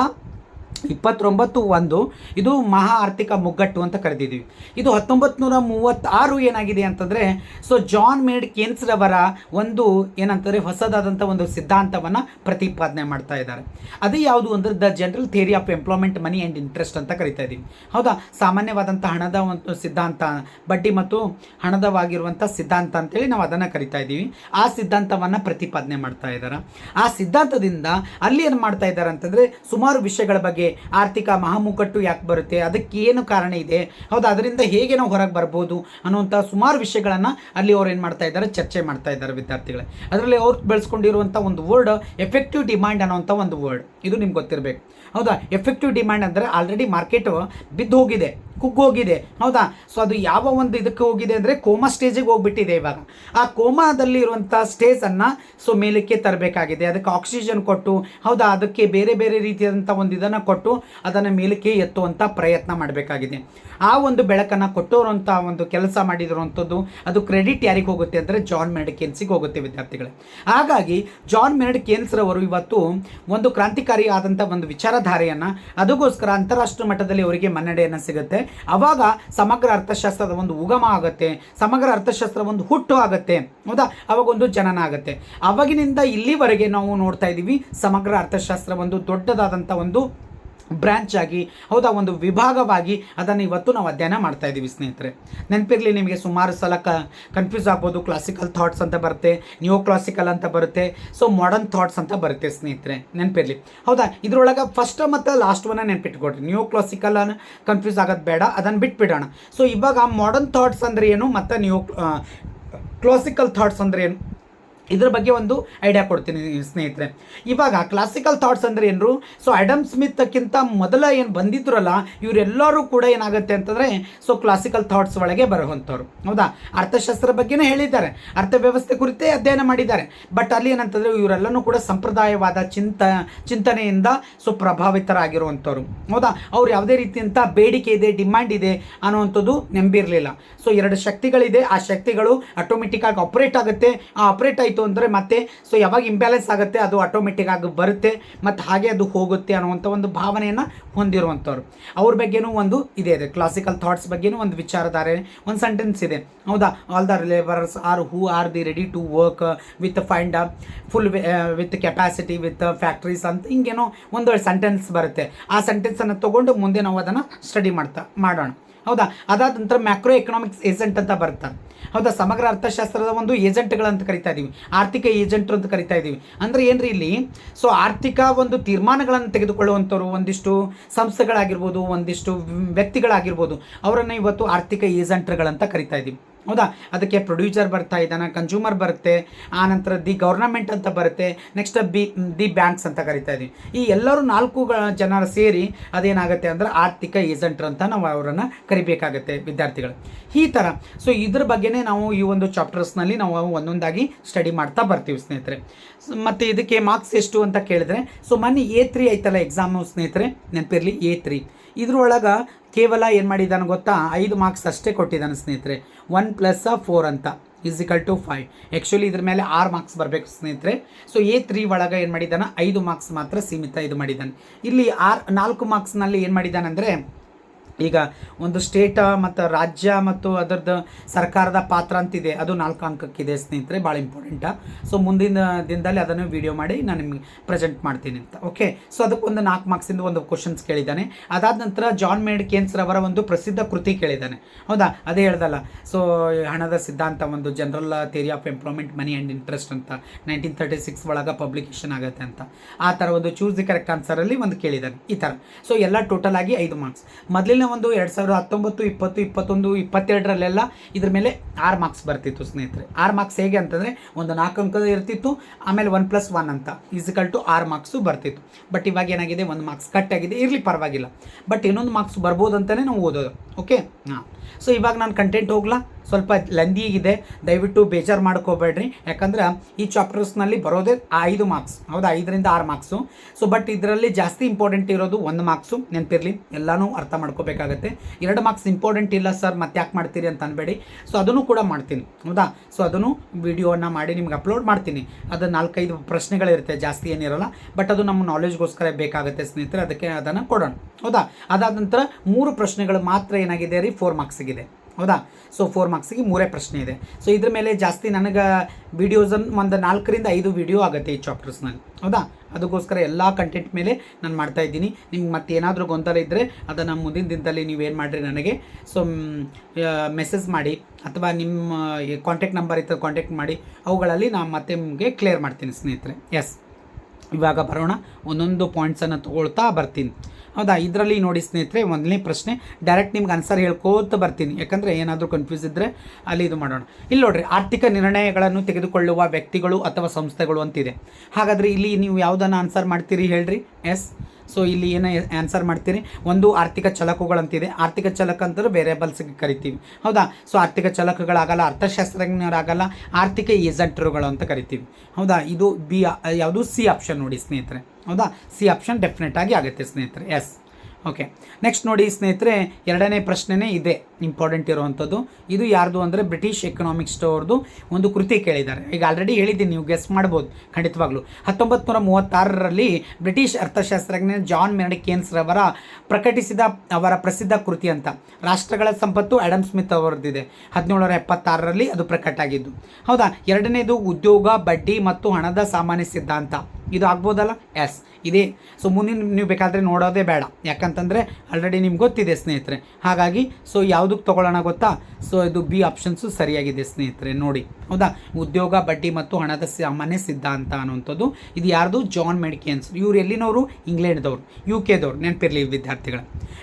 Speaker 1: ಇಪ್ಪತ್ತೊಂಬತ್ತು ಒಂದು, ಇದು ಮಹಾ ಆರ್ಥಿಕ ಮುಗ್ಗಟ್ಟು ಅಂತ ಕರೆದಿದ್ದೀವಿ. ಇದು ಹತ್ತೊಂಬತ್ತು ನೂರ ಮೂವತ್ತಾರು ಏನಾಗಿದೆ ಅಂತಂದರೆ ಸೊ ಜಾನ್ ಮೇಡ್ ಕೇನ್ಸ್ರವರ ಒಂದು ಏನಂತಂದರೆ ಹೊಸದಾದಂಥ ಒಂದು ಸಿದ್ಧಾಂತವನ್ನು ಪ್ರತಿಪಾದನೆ ಮಾಡ್ತಾ ಇದ್ದಾರೆ. ಅದು ಯಾವುದು ಅಂದರೆ the general theory of employment money and interest ಅಂತ ಕರಿತಾ ಇದ್ದೀವಿ. ಹೌದಾ? ಸಾಮಾನ್ಯವಾದಂಥ ಹಣದ ಒಂದು ಸಿದ್ಧಾಂತ, ಬಡ್ಡಿ ಮತ್ತು ಹಣದವಾಗಿರುವಂಥ ಸಿದ್ಧಾಂತ ಅಂತೇಳಿ ನಾವು ಅದನ್ನು ಕರಿತಾ ಇದ್ದೀವಿ. ಆ ಸಿದ್ಧಾಂತವನ್ನು ಪ್ರತಿಪಾದನೆ ಮಾಡ್ತಾ ಇದ್ದಾರೆ. ಆ ಸಿದ್ಧಾಂತದಿಂದ ಅಲ್ಲಿ ಏನು ಮಾಡ್ತಾ ಇದ್ದಾರೆ ಅಂತಂದರೆ, ಸುಮಾರು ವಿಷಯಗಳ ಬಗ್ಗೆ ಆರ್ಥಿಕ ಮಹಾಮುಕಟ್ಟು ಯಾಕೆ ಬರುತ್ತೆ? ಅದಕ್ಕೆ ಏನು ಕಾರಣ ಇದೆ? ಹೌದಾ, ಅದರಿಂದ ಹೇಗೆ ನಾವು ಹೊರಗೆ ಬರ್ಬೋದು ಅನ್ನುವಂಥ ಸುಮಾರು ವಿಷಯಗಳನ್ನು ಅಲ್ಲಿ ಅವ್ರು ಏನು ಮಾಡ್ತಾ ಇದ್ದಾರೆ, ಚರ್ಚೆ ಮಾಡ್ತಾ ಇದ್ದಾರೆ ವಿದ್ಯಾರ್ಥಿಗಳೇ. ಅದರಲ್ಲಿ ಅವ್ರು ಬೆಳೆಸ್ಕೊಂಡಿರುವಂಥ ಒಂದು ವರ್ಡ್ ಎಫೆಕ್ಟಿವ್ ಡಿಮ್ಯಾಂಡ್ ಅನ್ನೋಂಥ ಒಂದು ವರ್ಡ್ ಇದು ನಿಮ್ಗೆ ಗೊತ್ತಿರಬೇಕು. ಹೌದಾ? ಎಫೆಕ್ಟಿವ್ ಡಿಮ್ಯಾಂಡ್ ಅಂದರೆ ಆಲ್ರೆಡಿ ಮಾರ್ಕೆಟು ಬಿದ್ದು ಹೋಗಿದೆ. ಕುಗ್ಗೋಗಿದೆ. ಹೌದಾ? ಸೊ ಅದು ಯಾವ ಒಂದು ಇದಕ್ಕೆ ಹೋಗಿದೆ ಅಂದರೆ ಕೋಮಾ ಸ್ಟೇಜಿಗೆ ಹೋಗ್ಬಿಟ್ಟಿದೆ ಇವಾಗ. ಆ ಕೋಮಾದಲ್ಲಿ ಇರುವಂಥ ಸ್ಟೇಜನ್ನು ಸೊ ಮೇಲಕ್ಕೆ ತರಬೇಕಾಗಿದೆ. ಅದಕ್ಕೆ ಆಕ್ಸಿಜನ್ ಕೊಟ್ಟು, ಹೌದಾ? ಅದಕ್ಕೆ ಬೇರೆ ಬೇರೆ ರೀತಿಯಾದಂಥ ಒಂದು ಇದನ್ನು ಕೊಟ್ಟು, ಅದನ್ನು ಮೇಲಕ್ಕೆ ಎತ್ತುವಂಥ ಪ್ರಯತ್ನ ಮಾಡಬೇಕಾಗಿದೆ. ಆ ಒಂದು ಬೆಳಕನ್ನು ಕೊಟ್ಟೋರಂಥ ಒಂದು ಕೆಲಸ ಮಾಡಿದಿರುವಂಥದ್ದು ಅದು ಕ್ರೆಡಿಟ್ ಯಾರಿಗೆ ಹೋಗುತ್ತೆ ಅಂದರೆ ಜಾನ್ ಮೆರಡ್ ಕೇನ್ಸಿಗೆ ಹೋಗುತ್ತೆ ವಿದ್ಯಾರ್ಥಿಗಳೇ. ಹಾಗಾಗಿ ಜಾನ್ ಮೆರಡ್ ಕೇನ್ಸ್ರವರು ಇವತ್ತು ಒಂದು ಕ್ರಾಂತಿಕಾರಿ ಆದಂಥ ಒಂದು ವಿಚಾರಧಾರೆಯನ್ನು, ಅದಕ್ಕೋಸ್ಕರ ಅಂತಾರಾಷ್ಟ್ರೀಯ ಮಟ್ಟದಲ್ಲಿ ಅವರಿಗೆ ಮನ್ನಣೆಯನ್ನು ಸಿಗುತ್ತೆ. ಆವಾಗ ಸಮಗ್ರ ಅರ್ಥಶಾಸ್ತ್ರದ ಒಂದು ಉಗಮ ಆಗುತ್ತೆ, ಸಮಗ್ರ ಅರ್ಥಶಾಸ್ತ್ರ ಒಂದು ಹುಟ್ಟು ಆಗುತ್ತೆ, ಹೌದಾ? ಅವಾಗ ಒಂದು ಜನನ ಆಗುತ್ತೆ. ಅವಾಗಿನಿಂದ ಇಲ್ಲಿವರೆಗೆ ನಾವು ನೋಡ್ತಾ ಇದ್ದೀವಿ ಸಮಗ್ರ ಅರ್ಥಶಾಸ್ತ್ರ ಒಂದು ದೊಡ್ಡದಾದಂಥ ಒಂದು ಬ್ರ್ಯಾಂಚ್ ಆಗಿ, ಹೌದಾ, ಒಂದು ವಿಭಾಗವಾಗಿ ಅದನ್ನು ಇವತ್ತು ನಾವು ಅಧ್ಯಯನ ಮಾಡ್ತಾ ಇದ್ದೀವಿ ಸ್ನೇಹಿತರೆ. ನೆನಪಿರಲಿ ನಿಮಗೆ ಸುಮಾರು ಸಲ ಕ ಕನ್ಫ್ಯೂಸ್ ಆಗ್ಬೋದು ಕ್ಲಾಸಿಕಲ್ ಥಾಟ್ಸ್ ಅಂತ ಬರುತ್ತೆ ನ್ಯೂ ಕ್ಲಾಸಿಕಲ್ ಅಂತ ಬರುತ್ತೆ ಸೊ ಮಾಡರ್ನ್ ಥಾಟ್ಸ್ ಅಂತ ಬರುತ್ತೆ ಸ್ನೇಹಿತರೆ. ನೆನಪಿರಲಿ. ಹೌದಾ, ಇದರೊಳಗೆ ಫಸ್ಟ್ ಮತ್ತು ಲಾಸ್ಟ್ ಒನ್ನ ನೆನ್ಪಿಟ್ಕೊಡ್ರಿ. ನ್ಯೂ ಕ್ಲಾಸಿಕಲ್ ಕನ್ಫ್ಯೂಸ್ ಆಗೋದು ಬೇಡ ಅದನ್ನು ಬಿಟ್ಬಿಡೋಣ. ಸೊ ಇವಾಗ ಮಾಡರ್ನ್ ಥಾಟ್ಸ್ ಅಂದರೆ ಏನು, ಮತ್ತು ನ್ಯೂ ಕ್ಲಾಸಿಕಲ್ ಥಾಟ್ಸ್ ಅಂದರೆ ಏನು? ಇದ್ರ ಬಗ್ಗೆ ಒಂದು ಐಡಿಯಾ ಕೊಡ್ತೀನಿ ಸ್ನೇಹಿತರೆ. ಇವಾಗ ಕ್ಲಾಸಿಕಲ್ ಥಾಟ್ಸ್ ಅಂದರೆ ಏನರು? ಸೊ ಅಡಮ್ ಸ್ಮಿತ್ಕ್ಕಿಂತ ಮೊದಲ ಏನು ಬಂದಿದ್ರಲ್ಲ, ಇವರೆಲ್ಲರೂ ಕೂಡ ಏನಾಗುತ್ತೆ ಅಂತಂದರೆ ಸೊ ಕ್ಲಾಸಿಕಲ್ ಥಾಟ್ಸ್ ಒಳಗೆ ಬರುವಂಥವ್ರು. ಹೌದಾ? ಅರ್ಥಶಾಸ್ತ್ರ ಬಗ್ಗೆನೇ ಹೇಳಿದ್ದಾರೆ. ಅರ್ಥವ್ಯವಸ್ಥೆ ಕುರಿತೇ ಅಧ್ಯಯನ ಮಾಡಿದ್ದಾರೆ. ಬಟ್ ಅಲ್ಲಿ ಏನಂತಂದರೆ, ಇವರೆಲ್ಲನೂ ಕೂಡ ಸಂಪ್ರದಾಯವಾದ ಚಿಂತ, ಚಿಂತನೆಯಿಂದ ಸೊ ಪ್ರಭಾವಿತರಾಗಿರುವಂಥವ್ರು. ಹೌದಾ? ಅವ್ರು ಯಾವುದೇ ರೀತಿಯಂಥ ಬೇಡಿಕೆ ಇದೆ ಡಿಮ್ಯಾಂಡ್ ಇದೆ ಅನ್ನುವಂಥದ್ದು ನೆಂಬಿರಲಿಲ್ಲ. ಸೊ ಎರಡು ಶಕ್ತಿಗಳಿದೆ. ಆ ಶಕ್ತಿಗಳು ಆಟೋಮೆಟಿಕ್ ಆಗಿ ಆಪ್ರೇಟ್ ಆಗುತ್ತೆ. ಆ ಆಪ್ರೇಟ್ ಆಯಿತು ಅಂದರೆ ಮತ್ತೆ ಸೊ ಯಾವಾಗ ಇಂಬ್ಯಾಲೆನ್ಸ್ ಆಗುತ್ತೆ ಅದು ಆಟೋಮೆಟಿಕ್ ಆಗಿ ಬರುತ್ತೆ, ಮತ್ತು ಹಾಗೆ ಅದು ಹೋಗುತ್ತೆ ಅನ್ನುವಂಥ ಒಂದು ಭಾವನೆಯನ್ನು ಹೊಂದಿರುವಂಥವ್ರು. ಅವ್ರ ಬಗ್ಗೆನೂ ಒಂದು ಇದೆ ಇದೆ ಕ್ಲಾಸಿಕಲ್ ಥಾಟ್ಸ್ ಬಗ್ಗೆನೂ ಒಂದು ವಿಚಾರಧಾರೆ, ಒಂದು ಸೆಂಟೆನ್ಸ್ ಇದೆ. ಹೌದಾ? All the labours are who are the ready to work with find full with capacity with factories ಅಂತ ಹಿಂಗೇನೋ ಒಂದು ಸೆಂಟೆನ್ಸ್ ಬರುತ್ತೆ. ಆ ಸೆಂಟೆನ್ಸನ್ನು ತೊಗೊಂಡು ಮುಂದೆ ನಾವು ಅದನ್ನು ಸ್ಟಡಿ ಮಾಡ್ತಾ, ಮಾಡೋಣ. ಹೌದಾ? ಅದಾದ ನಂತರ ಮ್ಯಾಕ್ರೋ ಎಕನಾಮಿಕ್ಸ್ ಏಜೆಂಟ್ ಅಂತ ಬರ್ತಾರೆ ಹೌದಾ? ಸಮಗ್ರ ಅರ್ಥಶಾಸ್ತ್ರದ ಒಂದು ಏಜೆಂಟ್ಗಳಂತ ಕರಿತಾ ಇದ್ದೀವಿ ಆರ್ಥಿಕ ಏಜೆಂಟ್ರು ಅಂತ ಕರಿತಾ ಇದ್ದೀವಿ ಅಂದರೆ ಏನ್ರಿ ಇಲ್ಲಿ? ಸೊ, ಆರ್ಥಿಕ ಒಂದು ತೀರ್ಮಾನಗಳನ್ನು ತೆಗೆದುಕೊಳ್ಳುವಂಥವ್ರು ಒಂದಿಷ್ಟು ಸಂಸ್ಥೆಗಳಾಗಿರ್ಬೋದು, ಒಂದಿಷ್ಟು ವ್ಯಕ್ತಿಗಳಾಗಿರ್ಬೋದು, ಅವರನ್ನು ಇವತ್ತು ಆರ್ಥಿಕ ಏಜೆಂಟ್ರುಗಳಂತ ಕರಿತಾ ಇದ್ದೀವಿ ಹೌದಾ? ಅದಕ್ಕೆ ಪ್ರೊಡ್ಯೂಸರ್ ಬರ್ತಾ ಇದ್ದಾನೆ ಕನ್ಸ್ಯೂಮರ್ ಬರುತ್ತೆ, ಆ ನಂತರ ದಿ ಗೌರ್ನಮೆಂಟ್ ಅಂತ ಬರುತ್ತೆ ನೆಕ್ಸ್ಟ್ ಬಿ ದಿ ಬ್ಯಾಂಕ್ಸ್ ಅಂತ ಕರಿತಾ ಇದ್ದೀವಿ ಈ ಎಲ್ಲರೂ ನಾಲ್ಕು ಜನರ ಸೇರಿ ಅದೇನಾಗುತ್ತೆ ಅಂದರೆ ಆರ್ಥಿಕ ಏಜೆಂಟ್ರ್ ಅಂತ ನಾವು ಅವರನ್ನು ಕರಿಬೇಕಾಗುತ್ತೆ ವಿದ್ಯಾರ್ಥಿಗಳು. ಈ ಥರ ಸೊ ಇದ್ರ ಬಗ್ಗೆನೇ ನಾವು ಈ ಒಂದು ಚಾಪ್ಟರ್ಸ್ನಲ್ಲಿ ನಾವು ಒಂದೊಂದಾಗಿ ಸ್ಟಡಿ ಮಾಡ್ತಾ ಬರ್ತೀವಿ ಸ್ನೇಹಿತರೆ. ಮತ್ತು ಇದಕ್ಕೆ ಮಾರ್ಕ್ಸ್ ಎಷ್ಟು ಅಂತ ಕೇಳಿದ್ರೆ ಸೊ ಮೊನ್ನೆ ಎ ತ್ರೀ ಆಯ್ತಲ್ಲ ಎಕ್ಸಾಮು ಸ್ನೇಹಿತರೆ? ನೆನಪಿರಲಿ ಎ ತ್ರೀ ಇದ್ರೊಳಗೆ ಕೇವಲ ಏನು ಮಾಡಿದ್ದಾನೆ ಗೊತ್ತಾ? ಐದು ಮಾರ್ಕ್ಸ್ ಅಷ್ಟೇ ಕೊಟ್ಟಿದ್ದಾನೆ ಸ್ನೇಹಿತರೆ. ಒನ್ ಪ್ಲಸ್ ಫೋರ್ ಅಂತ. ಇಸಿಕಲ್ ಟು ಫೈವ್ ಆ್ಯಕ್ಚುಲಿ ಇದ್ರ ಮೇಲೆ ಆರು ಮಾರ್ಕ್ಸ್ ಬರಬೇಕು ಸ್ನೇಹಿತರೆ. ಸೊ ಎ ತ್ರೀ ಒಳಗೆ ಏನು ಮಾಡಿದ್ದಾನೆ? ಐದು ಮಾರ್ಕ್ಸ್ ಮಾತ್ರ ಸೀಮಿತ ಇದು ಮಾಡಿದ್ದಾನೆ. ಇಲ್ಲಿ ಆರು ನಾಲ್ಕು ಮಾರ್ಕ್ಸ್ನಲ್ಲಿ ಏನು ಮಾಡಿದ್ದಾನೆ ಅಂದರೆ ಈಗ ಒಂದು ಸ್ಟೇಟ ಮತ್ತು ರಾಜ್ಯ ಮತ್ತು ಅದರದ್ದು ಸರ್ಕಾರದ ಪಾತ್ರ ಅಂತಿದೆ. ಅದು ನಾಲ್ಕು ಅಂಕಕ್ಕಿದೆ ಸ್ನೇಹಿತರೆ ಭಾಳ ಇಂಪಾರ್ಟೆಂಟಾ ಸೊ ಮುಂದಿನ ದಿನದಲ್ಲಿ ಅದನ್ನು ವಿಡಿಯೋ ಮಾಡಿ ನಾನು ನಿಮಗೆ ಪ್ರೆಸೆಂಟ್ ಮಾಡ್ತೀನಿ ಅಂತ. ಓಕೆ ಸೊ ಅದಕ್ಕೊಂದು ನಾಲ್ಕು ಮಾರ್ಕ್ಸಿಂದ ಒಂದು ಕ್ವಶನ್ಸ್ ಕೇಳಿದ್ದಾನೆ. ಅದಾದ ನಂತರ ಜಾನ್ ಮೇಡ್ ಕೇನ್ಸ್ ರವರ ಒಂದು ಪ್ರಸಿದ್ಧ ಕೃತಿ ಕೇಳಿದ್ದಾನೆ. ಹೌದಾ? ಅದೇ ಹೇಳ್ದಲ್ಲ. ಸೊ ಹಣದ ಸಿದ್ಧಾಂತ ಒಂದು general theory of employment money and interest ಅಂತ. ನೈನ್ಟೀನ್ ತರ್ಟಿ ಸಿಕ್ಸ್ ಒಳಗೆ ಪಬ್ಲಿಕೇಶನ್ ಆಗುತ್ತೆ ಅಂತ. ಆ ಥರ ಒಂದು ಚೂಸ್ ದಿ ಕರೆಕ್ಟ್ ಆನ್ಸರಲ್ಲಿ ಒಂದು ಕೇಳಿದ್ದಾನೆ. ಈ ಥರ. ಸೊ ಎಲ್ಲ ಟೋಟಲ್ ಆಗಿ ಐದು ಮಾರ್ಕ್ಸ್ ಮೊದಲಿನ ಒಂದು ಎರಡು ಸಾವಿರದ ಹತ್ತೊಂಬತ್ತು, ಇಪ್ಪತ್ತು, ಇಪ್ಪತ್ತೊಂದು, ಇಪ್ಪತ್ತೆರಡರಲ್ಲೆಲ್ಲ ಇದ್ರ ಮೇಲೆ ಆರು ಮಾರ್ಕ್ಸ್ ಬರ್ತಿತ್ತು ಸ್ನೇಹಿತರೆ. ಆರು ಮಾರ್ಕ್ಸ್ ಹೇಗೆ ಅಂತಂದರೆ ಒಂದು ನಾಲ್ಕು ಅಂಕದ ಇರ್ತಿತ್ತು, ಆಮೇಲೆ ಒನ್ ಪ್ಲಸ್ ಒನ್ ಅಂತ ಈಸಿಕಲ್ ಟು ಆರು ಮಾರ್ಕ್ಸು ಬರ್ತಿತ್ತು. ಬಟ್ ಇವಾಗ ಏನಾಗಿದೆ, ಒಂದು ಮಾರ್ಕ್ಸ್ ಕಟ್ ಆಗಿದೆ, ಇರಲಿ ಪರವಾಗಿಲ್ಲ. ಬಟ್ ಇನ್ನೊಂದು ಮಾರ್ಕ್ಸ್ ಬರ್ಬೋದು ಅಂತಲೇ ನಾವು ಓದೋದು, ಓಕೆ? ಹಾಂ. ಸೊ ಇವಾಗ ನಾನು ಕಂಟೆಂಟ್ ಹೋಗ್ಲಾ? ಸ್ವಲ್ಪ ಲಂದಿಗಿದೆ ದಯವಿಟ್ಟು ಬೇಜಾರು ಮಾಡ್ಕೋಬೇಡ್ರಿ. ಯಾಕಂದ್ರೆ ಈ ಚಾಪ್ಟರ್ಸ್ನಲ್ಲಿ ಬರೋದೇ ಐದು ಮಾರ್ಕ್ಸ್ ಹೌದಾ? ಐದರಿಂದ ಆರು ಮಾರ್ಕ್ಸು ಸೊ ಬಟ್ ಇದರಲ್ಲಿ ಜಾಸ್ತಿ ಇಂಪಾರ್ಟೆಂಟ್ ಇರೋದು ಒಂದು ಮಾರ್ಕ್ಸು ನೆನಪಿರಲಿ? ಎಲ್ಲನೂ ಅರ್ಥ ಮಾಡ್ಕೋಬೇಕಾಗತ್ತೆ. ಎರಡು ಮಾರ್ಕ್ಸ್ ಇಂಪಾರ್ಟೆಂಟ್ ಇಲ್ಲ ಸರ್ ಮತ್ತೆ ಯಾಕೆ ಮಾಡ್ತೀರಿ ಅಂತ ಅನ್ಬೇಡಿ. ಸೊ ಅದನ್ನು ಕೂಡ ಮಾಡ್ತೀನಿ. ಹೌದಾ? ಸೊ ಅದನ್ನು ವಿಡಿಯೋನ ಮಾಡಿ ನಿಮ್ಗೆ ಅಪ್ಲೋಡ್ ಮಾಡ್ತೀನಿ. ಅದು ನಾಲ್ಕೈದು ಪ್ರಶ್ನೆಗಳಿರುತ್ತೆ, ಜಾಸ್ತಿ ಏನಿರಲ್ಲ. ಬಟ್ ಅದು ನಮ್ಮ ನಾಲೆಜ್ಗೋಸ್ಕರ ಬೇಕಾಗುತ್ತೆ ಸ್ನೇಹಿತರೆ. ಅದಕ್ಕೆ ಅದನ್ನು ಕೊಡೋಣ. ಹೌದಾ? ಅದಾದ ನಂತರ ಮೂರು ಪ್ರಶ್ನೆಗಳು ಮಾತ್ರ ಏನಾಗಿದೆ ರೀ? ಫೋರ್ ಮಾರ್ಕ್ಸಿಗಿದೆ ಹೌದಾ? ಸೊ ಫೋರ್ ಮಾರ್ಕ್ಸಿಗೆ ಮೂರೇ ಪ್ರಶ್ನೆ ಇದೆ. ಸೊ ಇದ್ರ ಮೇಲೆ ಜಾಸ್ತಿ ನನಗೆ ವೀಡಿಯೋಸನ್ನು ಒಂದು ನಾಲ್ಕರಿಂದ ಐದು ವಿಡಿಯೋ ಆಗುತ್ತೆ ಈ ಚಾಪ್ಟರ್ಸ್ನಲ್ಲಿ ಹೌದಾ? ಅದಕ್ಕೋಸ್ಕರ ಎಲ್ಲ ಕಂಟೆಂಟ್ ಮೇಲೆ ನಾನು ಮಾಡ್ತಾ ಇದ್ದೀನಿ. ನಿಮ್ಗೆ ಮತ್ತೆ ಏನಾದರೂ ಗೊಂದಲ ಇದ್ದರೆ ಅದನ್ನು ಮುಂದಿನ ದಿನದಲ್ಲಿ ನೀವೇನು ಮಾಡಿರಿ ನನಗೆ. ಸೊ ಮೆಸೇಜ್ ಮಾಡಿ ಅಥವಾ ನಿಮ್ಮ ಕಾಂಟ್ಯಾಕ್ಟ್ ನಂಬರ್ ಇತ್ತು ಕಾಂಟ್ಯಾಕ್ಟ್ ಮಾಡಿ. ಅವುಗಳಲ್ಲಿ ನಾನು ಮತ್ತೆ ನಿಮಗೆ ಕ್ಲಿಯರ್ ಮಾಡ್ತೀನಿ ಸ್ನೇಹಿತರೆ. ಎಸ್ ಇವಾಗ ಬರೋಣ. ಒಂದೊಂದು ಪಾಯಿಂಟ್ಸನ್ನು ತೊಗೊಳ್ತಾ ಬರ್ತೀನಿ. ಹೌದಾ? ಇದರಲ್ಲಿ ನೋಡಿ ಸ್ನೇಹಿತರೆ, ಒಂದನೇ ಪ್ರಶ್ನೆ. ಡೈರೆಕ್ಟ್ ನಿಮ್ಗೆ ಆನ್ಸರ್ ಹೇಳ್ಕೋತ ಬರ್ತೀನಿ. ಯಾಕಂದರೆ ಏನಾದರೂ ಕನ್ಫ್ಯೂಸ್ ಇದ್ದರೆ ಅಲ್ಲಿ ಇದು ಮಾಡೋಣ. ಇಲ್ಲಿ ನೋಡಿರಿ, ಆರ್ಥಿಕ ನಿರ್ಣಯಗಳನ್ನು ತೆಗೆದುಕೊಳ್ಳುವ ವ್ಯಕ್ತಿಗಳು ಅಥವಾ ಸಂಸ್ಥೆಗಳು ಅಂತಿದೆ. ಹಾಗಾದರೆ ಇಲ್ಲಿ ನೀವು ಯಾವುದನ್ನು ಆನ್ಸರ್ ಮಾಡ್ತೀರಿ ಹೇಳ್ರಿ? ಎಸ್ ಸೊ ಇಲ್ಲಿ ಏನು ಆನ್ಸರ್ ಮಾಡ್ತೀರಿ? ಒಂದು ಆರ್ಥಿಕ ಚಲಕಗಳಂತಿದೆ ಆರ್ಥಿಕ ಚಲಕ ಅಂತಂದ್ರೆ ವೇರಿಯಬಲ್ಸ್ಗೆ ಕರಿತೀವಿ. ಹೌದಾ? ಸೊ ಆರ್ಥಿಕ ಚಲಕಗಳಾಗಲ್ಲ ಅರ್ಥಶಾಸ್ತ್ರಜ್ಞರಾಗಲ್ಲ, ಆರ್ಥಿಕ ಏಜೆಂಟರುಗಳು ಅಂತ ಕರಿತೀವಿ. ಹೌದಾ? ಇದು ಬಿ ಯಾವುದು ಸಿ ಆಪ್ಷನ್ ನೋಡಿ ಸ್ನೇಹಿತರೆ. ಹೌದಾ? ಸಿ ಆಪ್ಷನ್ ಡೆಫಿನೆಟ್ ಆಗಿ ಆಗುತ್ತೆ ಸ್ನೇಹಿತರೆ. ಎಸ್ ಓಕೆ ನೆಕ್ಸ್ಟ್ ನೋಡಿ ಸ್ನೇಹಿತರೆ, ಎರಡನೇ ಪ್ರಶ್ನೆನೇ ಇದೆ ಇಂಪಾರ್ಟೆಂಟ್ ಇರುವಂಥದ್ದು. ಇದು ಯಾರ್ದು ಅಂದರೆ ಬ್ರಿಟಿಷ್ ಎಕನಾಮಿಕ್ಸ್ ಅವ್ರದ್ದು ಒಂದು ಕೃತಿ ಕೇಳಿದ್ದಾರೆ. ಈಗ ಆಲ್ರೆಡಿ ಹೇಳಿದ್ದೀನಿ, ನೀವು ಗೆಸ್ ಮಾಡ್ಬೋದು, ಖಂಡಿತವಾಗ್ಲೂ. ಹತ್ತೊಂಬತ್ತು ನೂರ ಮೂವತ್ತಾರರಲ್ಲಿ ಬ್ರಿಟಿಷ್ ಅರ್ಥಶಾಸ್ತ್ರಜ್ಞ ಜಾನ್ ಮೆರಡಿಕೇನ್ಸ್ ರವರ ಪ್ರಕಟಿಸಿದ, ಅವರ ಪ್ರಸಿದ್ಧ ಕೃತಿ ಅಂತ. ರಾಷ್ಟ್ರಗಳ ಸಂಪತ್ತು ಆಡಮ್ ಸ್ಮಿತ್ ಅವರದ್ದಿದೆ. ಹದಿನೇಳರ ಎಪ್ಪತ್ತಾರರಲ್ಲಿ ಅದು ಪ್ರಕಟ ಆಗಿದ್ದು ಹೌದಾ? ಎರಡನೇದು ಉದ್ಯೋಗ, ಬಡ್ಡಿ ಮತ್ತು ಹಣದ ಸಾಮಾನ್ಯ ಸಿದ್ಧಾಂತ. ಇದು ಆಗ್ಬೋದಲ್ಲ ಎಸ್ ಇದೇ. ಸೊ ಮುಂದಿನ ನೀವು ಬೇಕಾದರೆ ನೋಡೋದೇ ಬೇಡ. ಯಾಕಂತಂದರೆ ಆಲ್ರೆಡಿ ನಿಮ್ಗೆ ಗೊತ್ತಿದೆ ಸ್ನೇಹಿತರೆ. ಹಾಗಾಗಿ ಸೊ ಯಾವುದಕ್ಕೆ ತೊಗೊಳ್ಳೋಣ ಗೊತ್ತಾ? ಸೊ ಇದು ಬಿ ಆಪ್ಷನ್ಸು ಸರಿಯಾಗಿದೆ ಸ್ನೇಹಿತರೆ. ನೋಡಿ. ಹೌದಾ? ಉದ್ಯೋಗ, ಬಡ್ಡಿ ಮತ್ತು ಹಣದ ಸಾಮಾನ್ಯ ಸಿದ್ಧಾಂತ ಅನ್ನುವಂಥದ್ದು. ಇದು ಯಾರ್ದು? ಜಾನ್ ಮೆಡಿಕಿಯನ್ಸ್ ಇವ್ರು ಎಲ್ಲಿನವರು? ಇಂಗ್ಲೆಂಡ್ದವ್ರು. ಯು ಕೆದವ್ರು ನೆನಪಿರಲಿ ವಿದ್ಯಾರ್ಥಿಗಳ.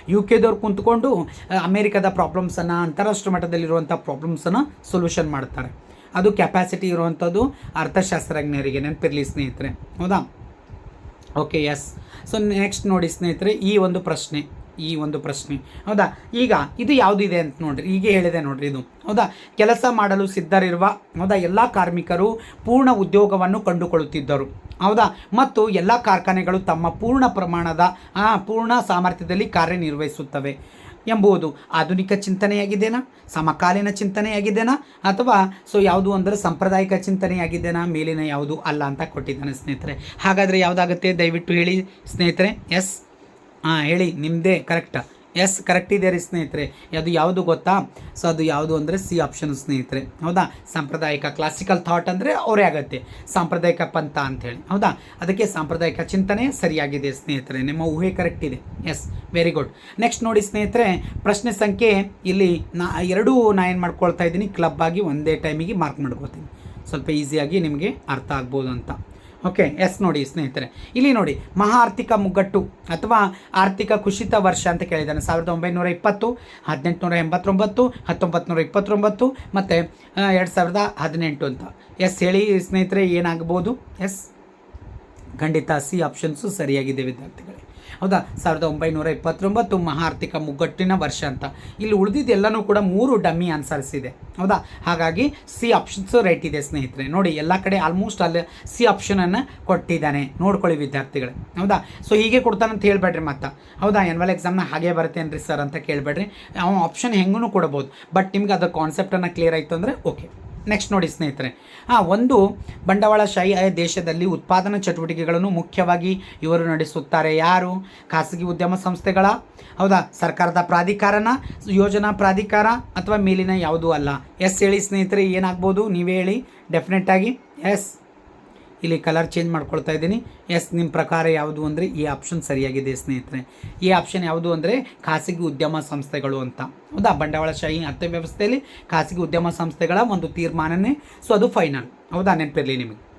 Speaker 1: ಯು ಕೆದವ್ರು ಕುಂತ್ಕೊಂಡು ಅಮೇರಿಕದ ಪ್ರಾಬ್ಲಮ್ಸನ್ನು ಅಂತಾರಾಷ್ಟ್ರೀಯ ಮಟ್ಟದಲ್ಲಿರುವಂಥ ಪ್ರಾಬ್ಲಮ್ಸನ್ನು ಸೊಲ್ಯೂಷನ್ ಮಾಡ್ತಾರೆ. ಅದು ಕೆಪಾಸಿಟಿ ಇರುವಂಥದ್ದು ಅರ್ಥಶಾಸ್ತ್ರಜ್ಞರಿಗೆ ನೆನಪಿರಲಿ ಸ್ನೇಹಿತರೆ. ಹೌದಾ? ಓಕೆ ಎಸ್ ಸೊ ನೆಕ್ಸ್ಟ್ ನೋಡಿ ಸ್ನೇಹಿತರೆ, ಈ ಒಂದು ಪ್ರಶ್ನೆ, ಈ ಒಂದು ಪ್ರಶ್ನೆ. ಹೌದಾ? ಈಗ ಇದು ಯಾವುದಿದೆ ಅಂತ ನೋಡ್ರಿ, ಈಗ ಹೇಳಿದೆ ನೋಡ್ರಿ ಇದು. ಹೌದಾ? ಕೆಲಸ ಮಾಡಲು ಸಿದ್ಧರಿರುವ, ಹೌದಾ? ಎಲ್ಲ ಕಾರ್ಮಿಕರು ಪೂರ್ಣ ಉದ್ಯೋಗವನ್ನು ಕಂಡುಕೊಳ್ಳುತ್ತಿದ್ದರು. ಹೌದಾ? ಮತ್ತು ಎಲ್ಲ ಕಾರ್ಖಾನೆಗಳು ತಮ್ಮ ಪೂರ್ಣ ಪ್ರಮಾಣದ ಪೂರ್ಣ ಸಾಮರ್ಥ್ಯದಲ್ಲಿ ಕಾರ್ಯನಿರ್ವಹಿಸುತ್ತವೆ. ಎಂಬುದು ಆಧುನಿಕ ಚಿಂತನೆಯಾಗಿದ್ದೇನಾ? ಸಮಕಾಲೀನ ಚಿಂತನೆಯಾಗಿದ್ದೇನಾ? ಅಥವಾ ಸೊ ಯಾವುದು ಅಂದರೆ ಸಾಂಪ್ರದಾಯಿಕ ಚಿಂತನೆಯಾಗಿದ್ದೇನಾ? ಮೇಲಿನ ಯಾವುದು ಅಲ್ಲ ಅಂತ ಕೊಟ್ಟಿದ್ದಾನೆ ಸ್ನೇಹಿತರೆ. ಹಾಗಾದರೆ ಯಾವುದಾಗುತ್ತೆ? ದಯವಿಟ್ಟು ಹೇಳಿ ಸ್ನೇಹಿತರೆ. ಎಸ್ ಹಾಂ, ಹೇಳಿ. ನಿಮ್ಮದೇ ಕರೆಕ್ಟ್ ಎಸ್ ಕರೆಕ್ಟ್ ಇದೆ ರೀ ಸ್ನೇಹಿತರೆ. ಅದು ಯಾವುದು ಗೊತ್ತಾ? ಸೊ ಅದು ಯಾವುದು ಅಂದರೆ ಸಿ ಆಪ್ಷನ್ ಸ್ನೇಹಿತರೆ. ಹೌದಾ? ಸಾಂಪ್ರದಾಯಿಕ ಕ್ಲಾಸಿಕಲ್ ಥಾಟ್ ಅಂದರೆ ಅವರೇ ಆಗುತ್ತೆ. ಸಾಂಪ್ರದಾಯಿಕ ಪಂಥ ಅಂಥೇಳಿ ಹೌದಾ? ಅದಕ್ಕೆ ಸಾಂಪ್ರದಾಯಿಕ ಚಿಂತನೆ ಸರಿಯಾಗಿದೆ ಸ್ನೇಹಿತರೆ. ನಿಮ್ಮ ಊಹೆ ಕರೆಕ್ಟ್ ಇದೆ. ಎಸ್ ವೆರಿ ಗುಡ್ ನೆಕ್ಸ್ಟ್ ನೋಡಿ ಸ್ನೇಹಿತರೆ, ಪ್ರಶ್ನೆ ಸಂಖ್ಯೆ ಇಲ್ಲಿ ನಾ, ಎರಡೂ ನಾ ಏನು ಮಾಡ್ಕೊಳ್ತಾ ಇದ್ದೀನಿ? ಕ್ಲಬ್ ಆಗಿ ಒಂದೇ ಟೈಮಿಗೆ ಮಾರ್ಕ್ ಮಾಡ್ಕೋತೀನಿ ಸ್ವಲ್ಪ ಈಸಿಯಾಗಿ ನಿಮಗೆ ಅರ್ಥ ಆಗ್ಬೋದು ಅಂತ. ಓಕೆ ಎಸ್ ನೋಡಿ ಸ್ನೇಹಿತರೆ. ಇಲ್ಲಿ ನೋಡಿ ಮಹಾ ಆರ್ಥಿಕ ಮುಗ್ಗಟ್ಟು ಅಥವಾ ಆರ್ಥಿಕ ಕುಸಿತ ವರ್ಷ ಅಂತ ಕೇಳಿದ್ದಾನೆ. ಸಾವಿರದ ಒಂಬೈನೂರ ಇಪ್ಪತ್ತು, ಹದಿನೆಂಟುನೂರ ಎಂಬತ್ತೊಂಬತ್ತು ಹತ್ತೊಂಬತ್ತು ನೂರ ಇಪ್ಪತ್ತೊಂಬತ್ತು ಮತ್ತು ಎರಡು ಸಾವಿರದ ಹದಿನೆಂಟು ಅಂತ. ಎಸ್ ಹೇಳಿ ಸ್ನೇಹಿತರೆ ಏನಾಗ್ಬೋದು? ಎಸ್ ಖಂಡಿತ ಸಿ ಆಪ್ಷನ್ಸು ಸರಿಯಾಗಿದೆ, ವಿದ್ಯಾರ್ಥಿಗಳೇ. ಹೌದಾ? ಸಾವಿರದ ಒಂಬೈನೂರ ಇಪ್ಪತ್ತೊಂಬತ್ತು ಮಹಾ ಆರ್ಥಿಕ ಮುಗ್ಗಟ್ಟಿನ ವರ್ಷ ಅಂತ. ಇಲ್ಲಿ ಉಳಿದಿದ್ದೆಲ್ಲನೂ ಕೂಡ ಮೂರು ಡಮ್ಮಿ ಆನ್ಸರ್ಸ್ ಇದೆ. ಹೌದಾ? ಹಾಗಾಗಿ ಸಿ ಆಪ್ಷನ್ಸ್ ರೈಟ್ ಇದೆ ಸ್ನೇಹಿತರೆ. ನೋಡಿ, ಎಲ್ಲ ಕಡೆ ಆಲ್ಮೋಸ್ಟ್ ಅಲ್ಲಿ ಸಿ ಆಪ್ಷನನ್ನು ಕೊಟ್ಟಿದ್ದಾನೆ. ನೋಡ್ಕೊಳ್ಳಿ ವಿದ್ಯಾರ್ಥಿಗಳು. ಹೌದಾ? ಸೊ, ಹೀಗೆ ಕೊಡ್ತಾನಂತ ಹೇಳ್ಬೇಡ್ರಿ ಮತ್ತೆ. ಹೌದಾ? ಎನ್ವಲ್ ಎಕ್ಸಾಮ್ನ ಹಾಗೆ ಬರುತ್ತೇನ್ರಿ ಸರ್ ಅಂತ ಕೇಳಬೇಡ್ರಿ. ಅವ ಆಪ್ಷನ್ ಹೆಂಗೂ ಕೊಡ್ಬೋದು. ಬಟ್ ನಿಮ್ಗೆ ಅದು ಕಾನ್ಸೆಪ್ಟನ್ನು ಕ್ಲಿಯರ್ ಆಯಿತು ಅಂದರೆ ಓಕೆ ನೆಕ್ಸ್ಟ್ ನೋಡಿ ಸ್ನೇಹಿತರೆ. ಹಾಂ ಒಂದು ಬಂಡವಾಳಶಾಹಿ ದೇಶದಲ್ಲಿ ಉತ್ಪಾದನಾ ಚಟುವಟಿಕೆಗಳನ್ನು ಮುಖ್ಯವಾಗಿ ಇವರು ನಡೆಸುತ್ತಾರೆ ಯಾರು? ಖಾಸಗಿ ಉದ್ಯಮ ಸಂಸ್ಥೆಗಳ, ಹೌದಾ? ಸರ್ಕಾರದ ಪ್ರಾಧಿಕಾರನ, ಯೋಜನಾ ಪ್ರಾಧಿಕಾರ ಅಥವಾ ಮೇಲಿನ ಯಾವುದೂ ಅಲ್ಲ. ಎಸ್ ಹೇಳಿ ಸ್ನೇಹಿತರೆ, ಏನಾಗ್ಬೋದು? ನೀವೇ ಹೇಳಿ. ಡೆಫಿನೆಟ್ ಆಗಿ ಎಸ್. ಇಲ್ಲಿ ಕಲರ್ ಚೇಂಜ್ ಮಾಡ್ಕೊಳ್ತಾ ಇದ್ದೀನಿ. ಎಸ್ ನಿಮ್ಮ ಪ್ರಕಾರ ಯಾವುದು ಅಂದರೆ ಈ ಆಪ್ಷನ್ ಸರಿಯಾಗಿದೆ ಸ್ನೇಹಿತರೆ. ಈ ಆಪ್ಷನ್ ಯಾವುದು ಅಂದರೆ ಖಾಸಗಿ ಉದ್ಯಮ ಸಂಸ್ಥೆಗಳು ಅಂತ. ಹೌದಾ? ಬಂಡವಾಳಶಾಹಿ ಅರ್ಥವ್ಯವಸ್ಥೆಯಲ್ಲಿ ಖಾಸಗಿ ಉದ್ಯಮ ಸಂಸ್ಥೆಗಳ ಒಂದು ತೀರ್ಮಾನನೇ. ಸೊ ಅದು ಫೈನಲ್ ಹೌದಾ? ನೆನಪಿರಲಿ ನಿಮಗೆ.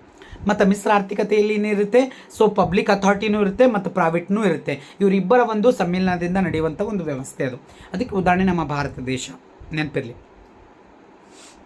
Speaker 1: ಮತ್ತು ಮಿಶ್ರ ಆರ್ಥಿಕತೆಯಲ್ಲಿ ಏನಿರುತ್ತೆ? ಸೊ ಪಬ್ಲಿಕ್ ಅಥಾರಿಟಿನೂ ಇರುತ್ತೆ ಮತ್ತು ಪ್ರೈವೇಟ್ನೂ ಇರುತ್ತೆ. ಇವರಿಬ್ಬರ ಒಂದು ಸಮ್ಮೇಳನದಿಂದ ನಡೆಯುವಂಥ ಒಂದು ವ್ಯವಸ್ಥೆ ಅದು. ಅದಕ್ಕೆ ಉದಾಹರಣೆ ನಮ್ಮ ಭಾರತ ದೇಶ. ನೆನಪಿರಲಿ.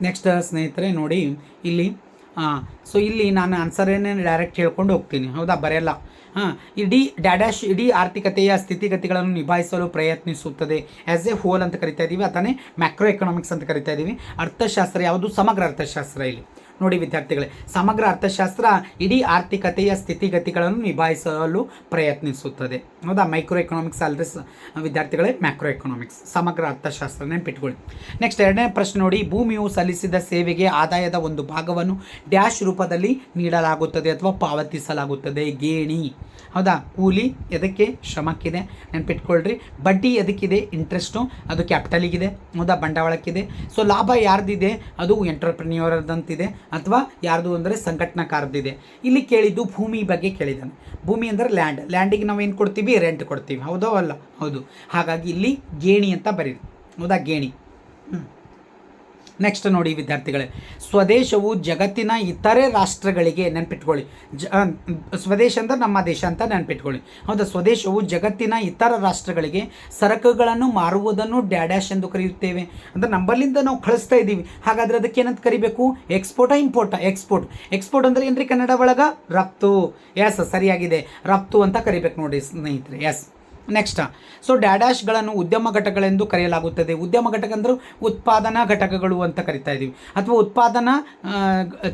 Speaker 1: ನೆಕ್ಸ್ಟ್ ಸ್ನೇಹಿತರೆ, ನೋಡಿ, ಇಲ್ಲಿ ಹಾಂ ಸೊ ಇಲ್ಲಿ ನಾನು ಆನ್ಸರೇನೇ ಡೈರೆಕ್ಟ್ ಹೇಳ್ಕೊಂಡು ಹೋಗ್ತೀನಿ. ಹೌದಾ? ಬರೆಯಲ್ಲ. ಹಾಂ, ಇಡೀ ಡ್ಯಾಡ್ಯಾಶ್ ಇಡೀ ಆರ್ಥಿಕತೆಯ ಸ್ಥಿತಿಗತಿಗಳನ್ನು ನಿಭಾಯಿಸಲು ಪ್ರಯತ್ನಿಸುತ್ತದೆ. ಆ್ಯಸ್ ಎ ಹೋಲ್ ಅಂತ ಕರಿತಾ ಇದ್ದೀವಿ ಅಥವಾ ಮ್ಯಾಕ್ರೋ ಎಕನಾಮಿಕ್ಸ್ ಅಂತ ಕರಿತಾ ಇದ್ದೀವಿ ಅರ್ಥಶಾಸ್ತ್ರ ಯಾವುದು? ಸಮಗ್ರ ಅರ್ಥಶಾಸ್ತ್ರ ಇಲ್ಲಿ. ನೋಡಿ ವಿದ್ಯಾರ್ಥಿಗಳೇ, ಸಮಗ್ರ ಅರ್ಥಶಾಸ್ತ್ರ ಇಡೀ ಆರ್ಥಿಕತೆಯ ಸ್ಥಿತಿಗತಿಗಳನ್ನು ನಿಭಾಯಿಸಲು ಪ್ರಯತ್ನಿಸುತ್ತದೆ. ಹೌದಾ? ಮೈಕ್ರೋ ಎಕನಾಮಿಕ್ಸ್ ಸ- ವಿದ್ಯಾರ್ಥಿಗಳೇ ಮ್ಯಾಕ್ರೋ ಎಕನಾಮಿಕ್ಸ್ ಸಮಗ್ರ ಅರ್ಥಶಾಸ್ತ್ರ ನೆನ್ಪಿಟ್ಕೊಳ್ಳಿ ನೆಕ್ಸ್ಟ್ ಎರಡನೇ ಪ್ರಶ್ನೆ ನೋಡಿ. ಭೂಮಿಯು ಸಲ್ಲಿಸಿದ ಸೇವೆಗೆ ಆದಾಯದ ಒಂದು ಭಾಗವನ್ನು ಡ್ಯಾಶ್ ರೂಪದಲ್ಲಿ ನೀಡಲಾಗುತ್ತದೆ ಅಥವಾ ಪಾವತಿಸಲಾಗುತ್ತದೆ. ಗೇಣಿ. ಹೌದಾ? ಕೂಲಿ ಎದಕ್ಕೆ? ಶ್ರಮಕ್ಕಿದೆ. ನೆನ್ಪಿಟ್ಕೊಳ್ರಿ. ಬಡ್ಡಿ ಎದಕ್ಕಿದೆ? ಇಂಟ್ರೆಸ್ಟು ಅದು ಕ್ಯಾಪಿಟಲಿಗಿದೆ. ಹೌದಾ? ಬಂಡವಾಳಕ್ಕಿದೆ. ಸೊ ಲಾಭ ಯಾರ್ದಿದೆ? ಅದು ಎಂಟರ್ಪ್ರಿನಿಯೋರದಂತಿದೆ ಅಥವಾ ಯಾರ್ದು ಅಂದರೆ ಸಂಘಟನಾಕಾರದಿದೆ ಇಲ್ಲಿ ಕೇಳಿದ್ದು ಭೂಮಿ ಬಗ್ಗೆ ಕೇಳಿದ್ದಾನೆ. ಭೂಮಿ ಅಂದರೆ ಲ್ಯಾಂಡ್ ಲ್ಯಾಂಡಿಗೆ ನಾವು ಏನು ಕೊಡ್ತೀವಿ? ರೆಂಟ್ ಕೊಡ್ತೀವಿ. ಹೌದೋ ಅಲ್ಲ? ಹೌದು. ಹಾಗಾಗಿ ಇಲ್ಲಿ ಗೇಣಿ ಅಂತ ಬರೀರಿ. ಹೌದಾ? ಗೇಣಿ. ಹ್ಮ್. ನೆಕ್ಸ್ಟ್ ನೋಡಿ ವಿದ್ಯಾರ್ಥಿಗಳೇ, ಸ್ವದೇಶವು ಜಗತ್ತಿನ ಇತರೆ ರಾಷ್ಟ್ರಗಳಿಗೆ ನೆನ್ಪಿಟ್ಕೊಳ್ಳಿ. ಜ ಸ್ವದೇಶ ಅಂದ್ರೆ ನಮ್ಮ ದೇಶ ಅಂತ ನೆನ್ಪಿಟ್ಕೊಳ್ಳಿ. ಹೌದಾ? ಸ್ವದೇಶವು ಜಗತ್ತಿನ ಇತರ ರಾಷ್ಟ್ರಗಳಿಗೆ ಸರಕುಗಳನ್ನು ಮಾರುವುದನ್ನು ಡ್ಯಾಡ್ಯಾಶ್ ಎಂದು ಕರೆಯುತ್ತೇವೆ. ಅಂದರೆ ನಂಬಲ್ಲಿಂದ ನಾವು ಕಳಿಸ್ತಾ ಇದ್ದೀವಿ. ಹಾಗಾದ್ರೆ ಅದಕ್ಕೆ ಏನಂತ ಕರಿಬೇಕು? ಎಕ್ಸ್ಪೋರ್ಟ ಇಂಪೋರ್ಟ ಎಕ್ಸ್ಪೋರ್ಟ್ ಎಕ್ಸ್ಪೋರ್ಟ್ ಅಂದ್ರೆ ಏನ್ರಿ ಕನ್ನಡ ಒಳಗೆ? ರಫ್ತು. ಎಸ್ ಸರಿಯಾಗಿದೆ. ರಫ್ತು ಅಂತ ಕರಿಬೇಕು ನೋಡಿ ಸ್ನೇಹಿತರೆ. ಎಸ್ ನೆಕ್ಸ್ಟ್ ಸೊ ಡ್ಯಾಡ್ಯಾಶ್ಗಳನ್ನು ಉದ್ಯಮ ಘಟಕಗಳೆಂದು ಕರೆಯಲಾಗುತ್ತದೆ. ಉದ್ಯಮ ಘಟಕ ಅಂದರೆ ಉತ್ಪಾದನಾ ಘಟಕಗಳು ಅಂತ ಕರಿತಾ ಇದ್ದೀವಿ ಅಥವಾ ಉತ್ಪಾದನಾ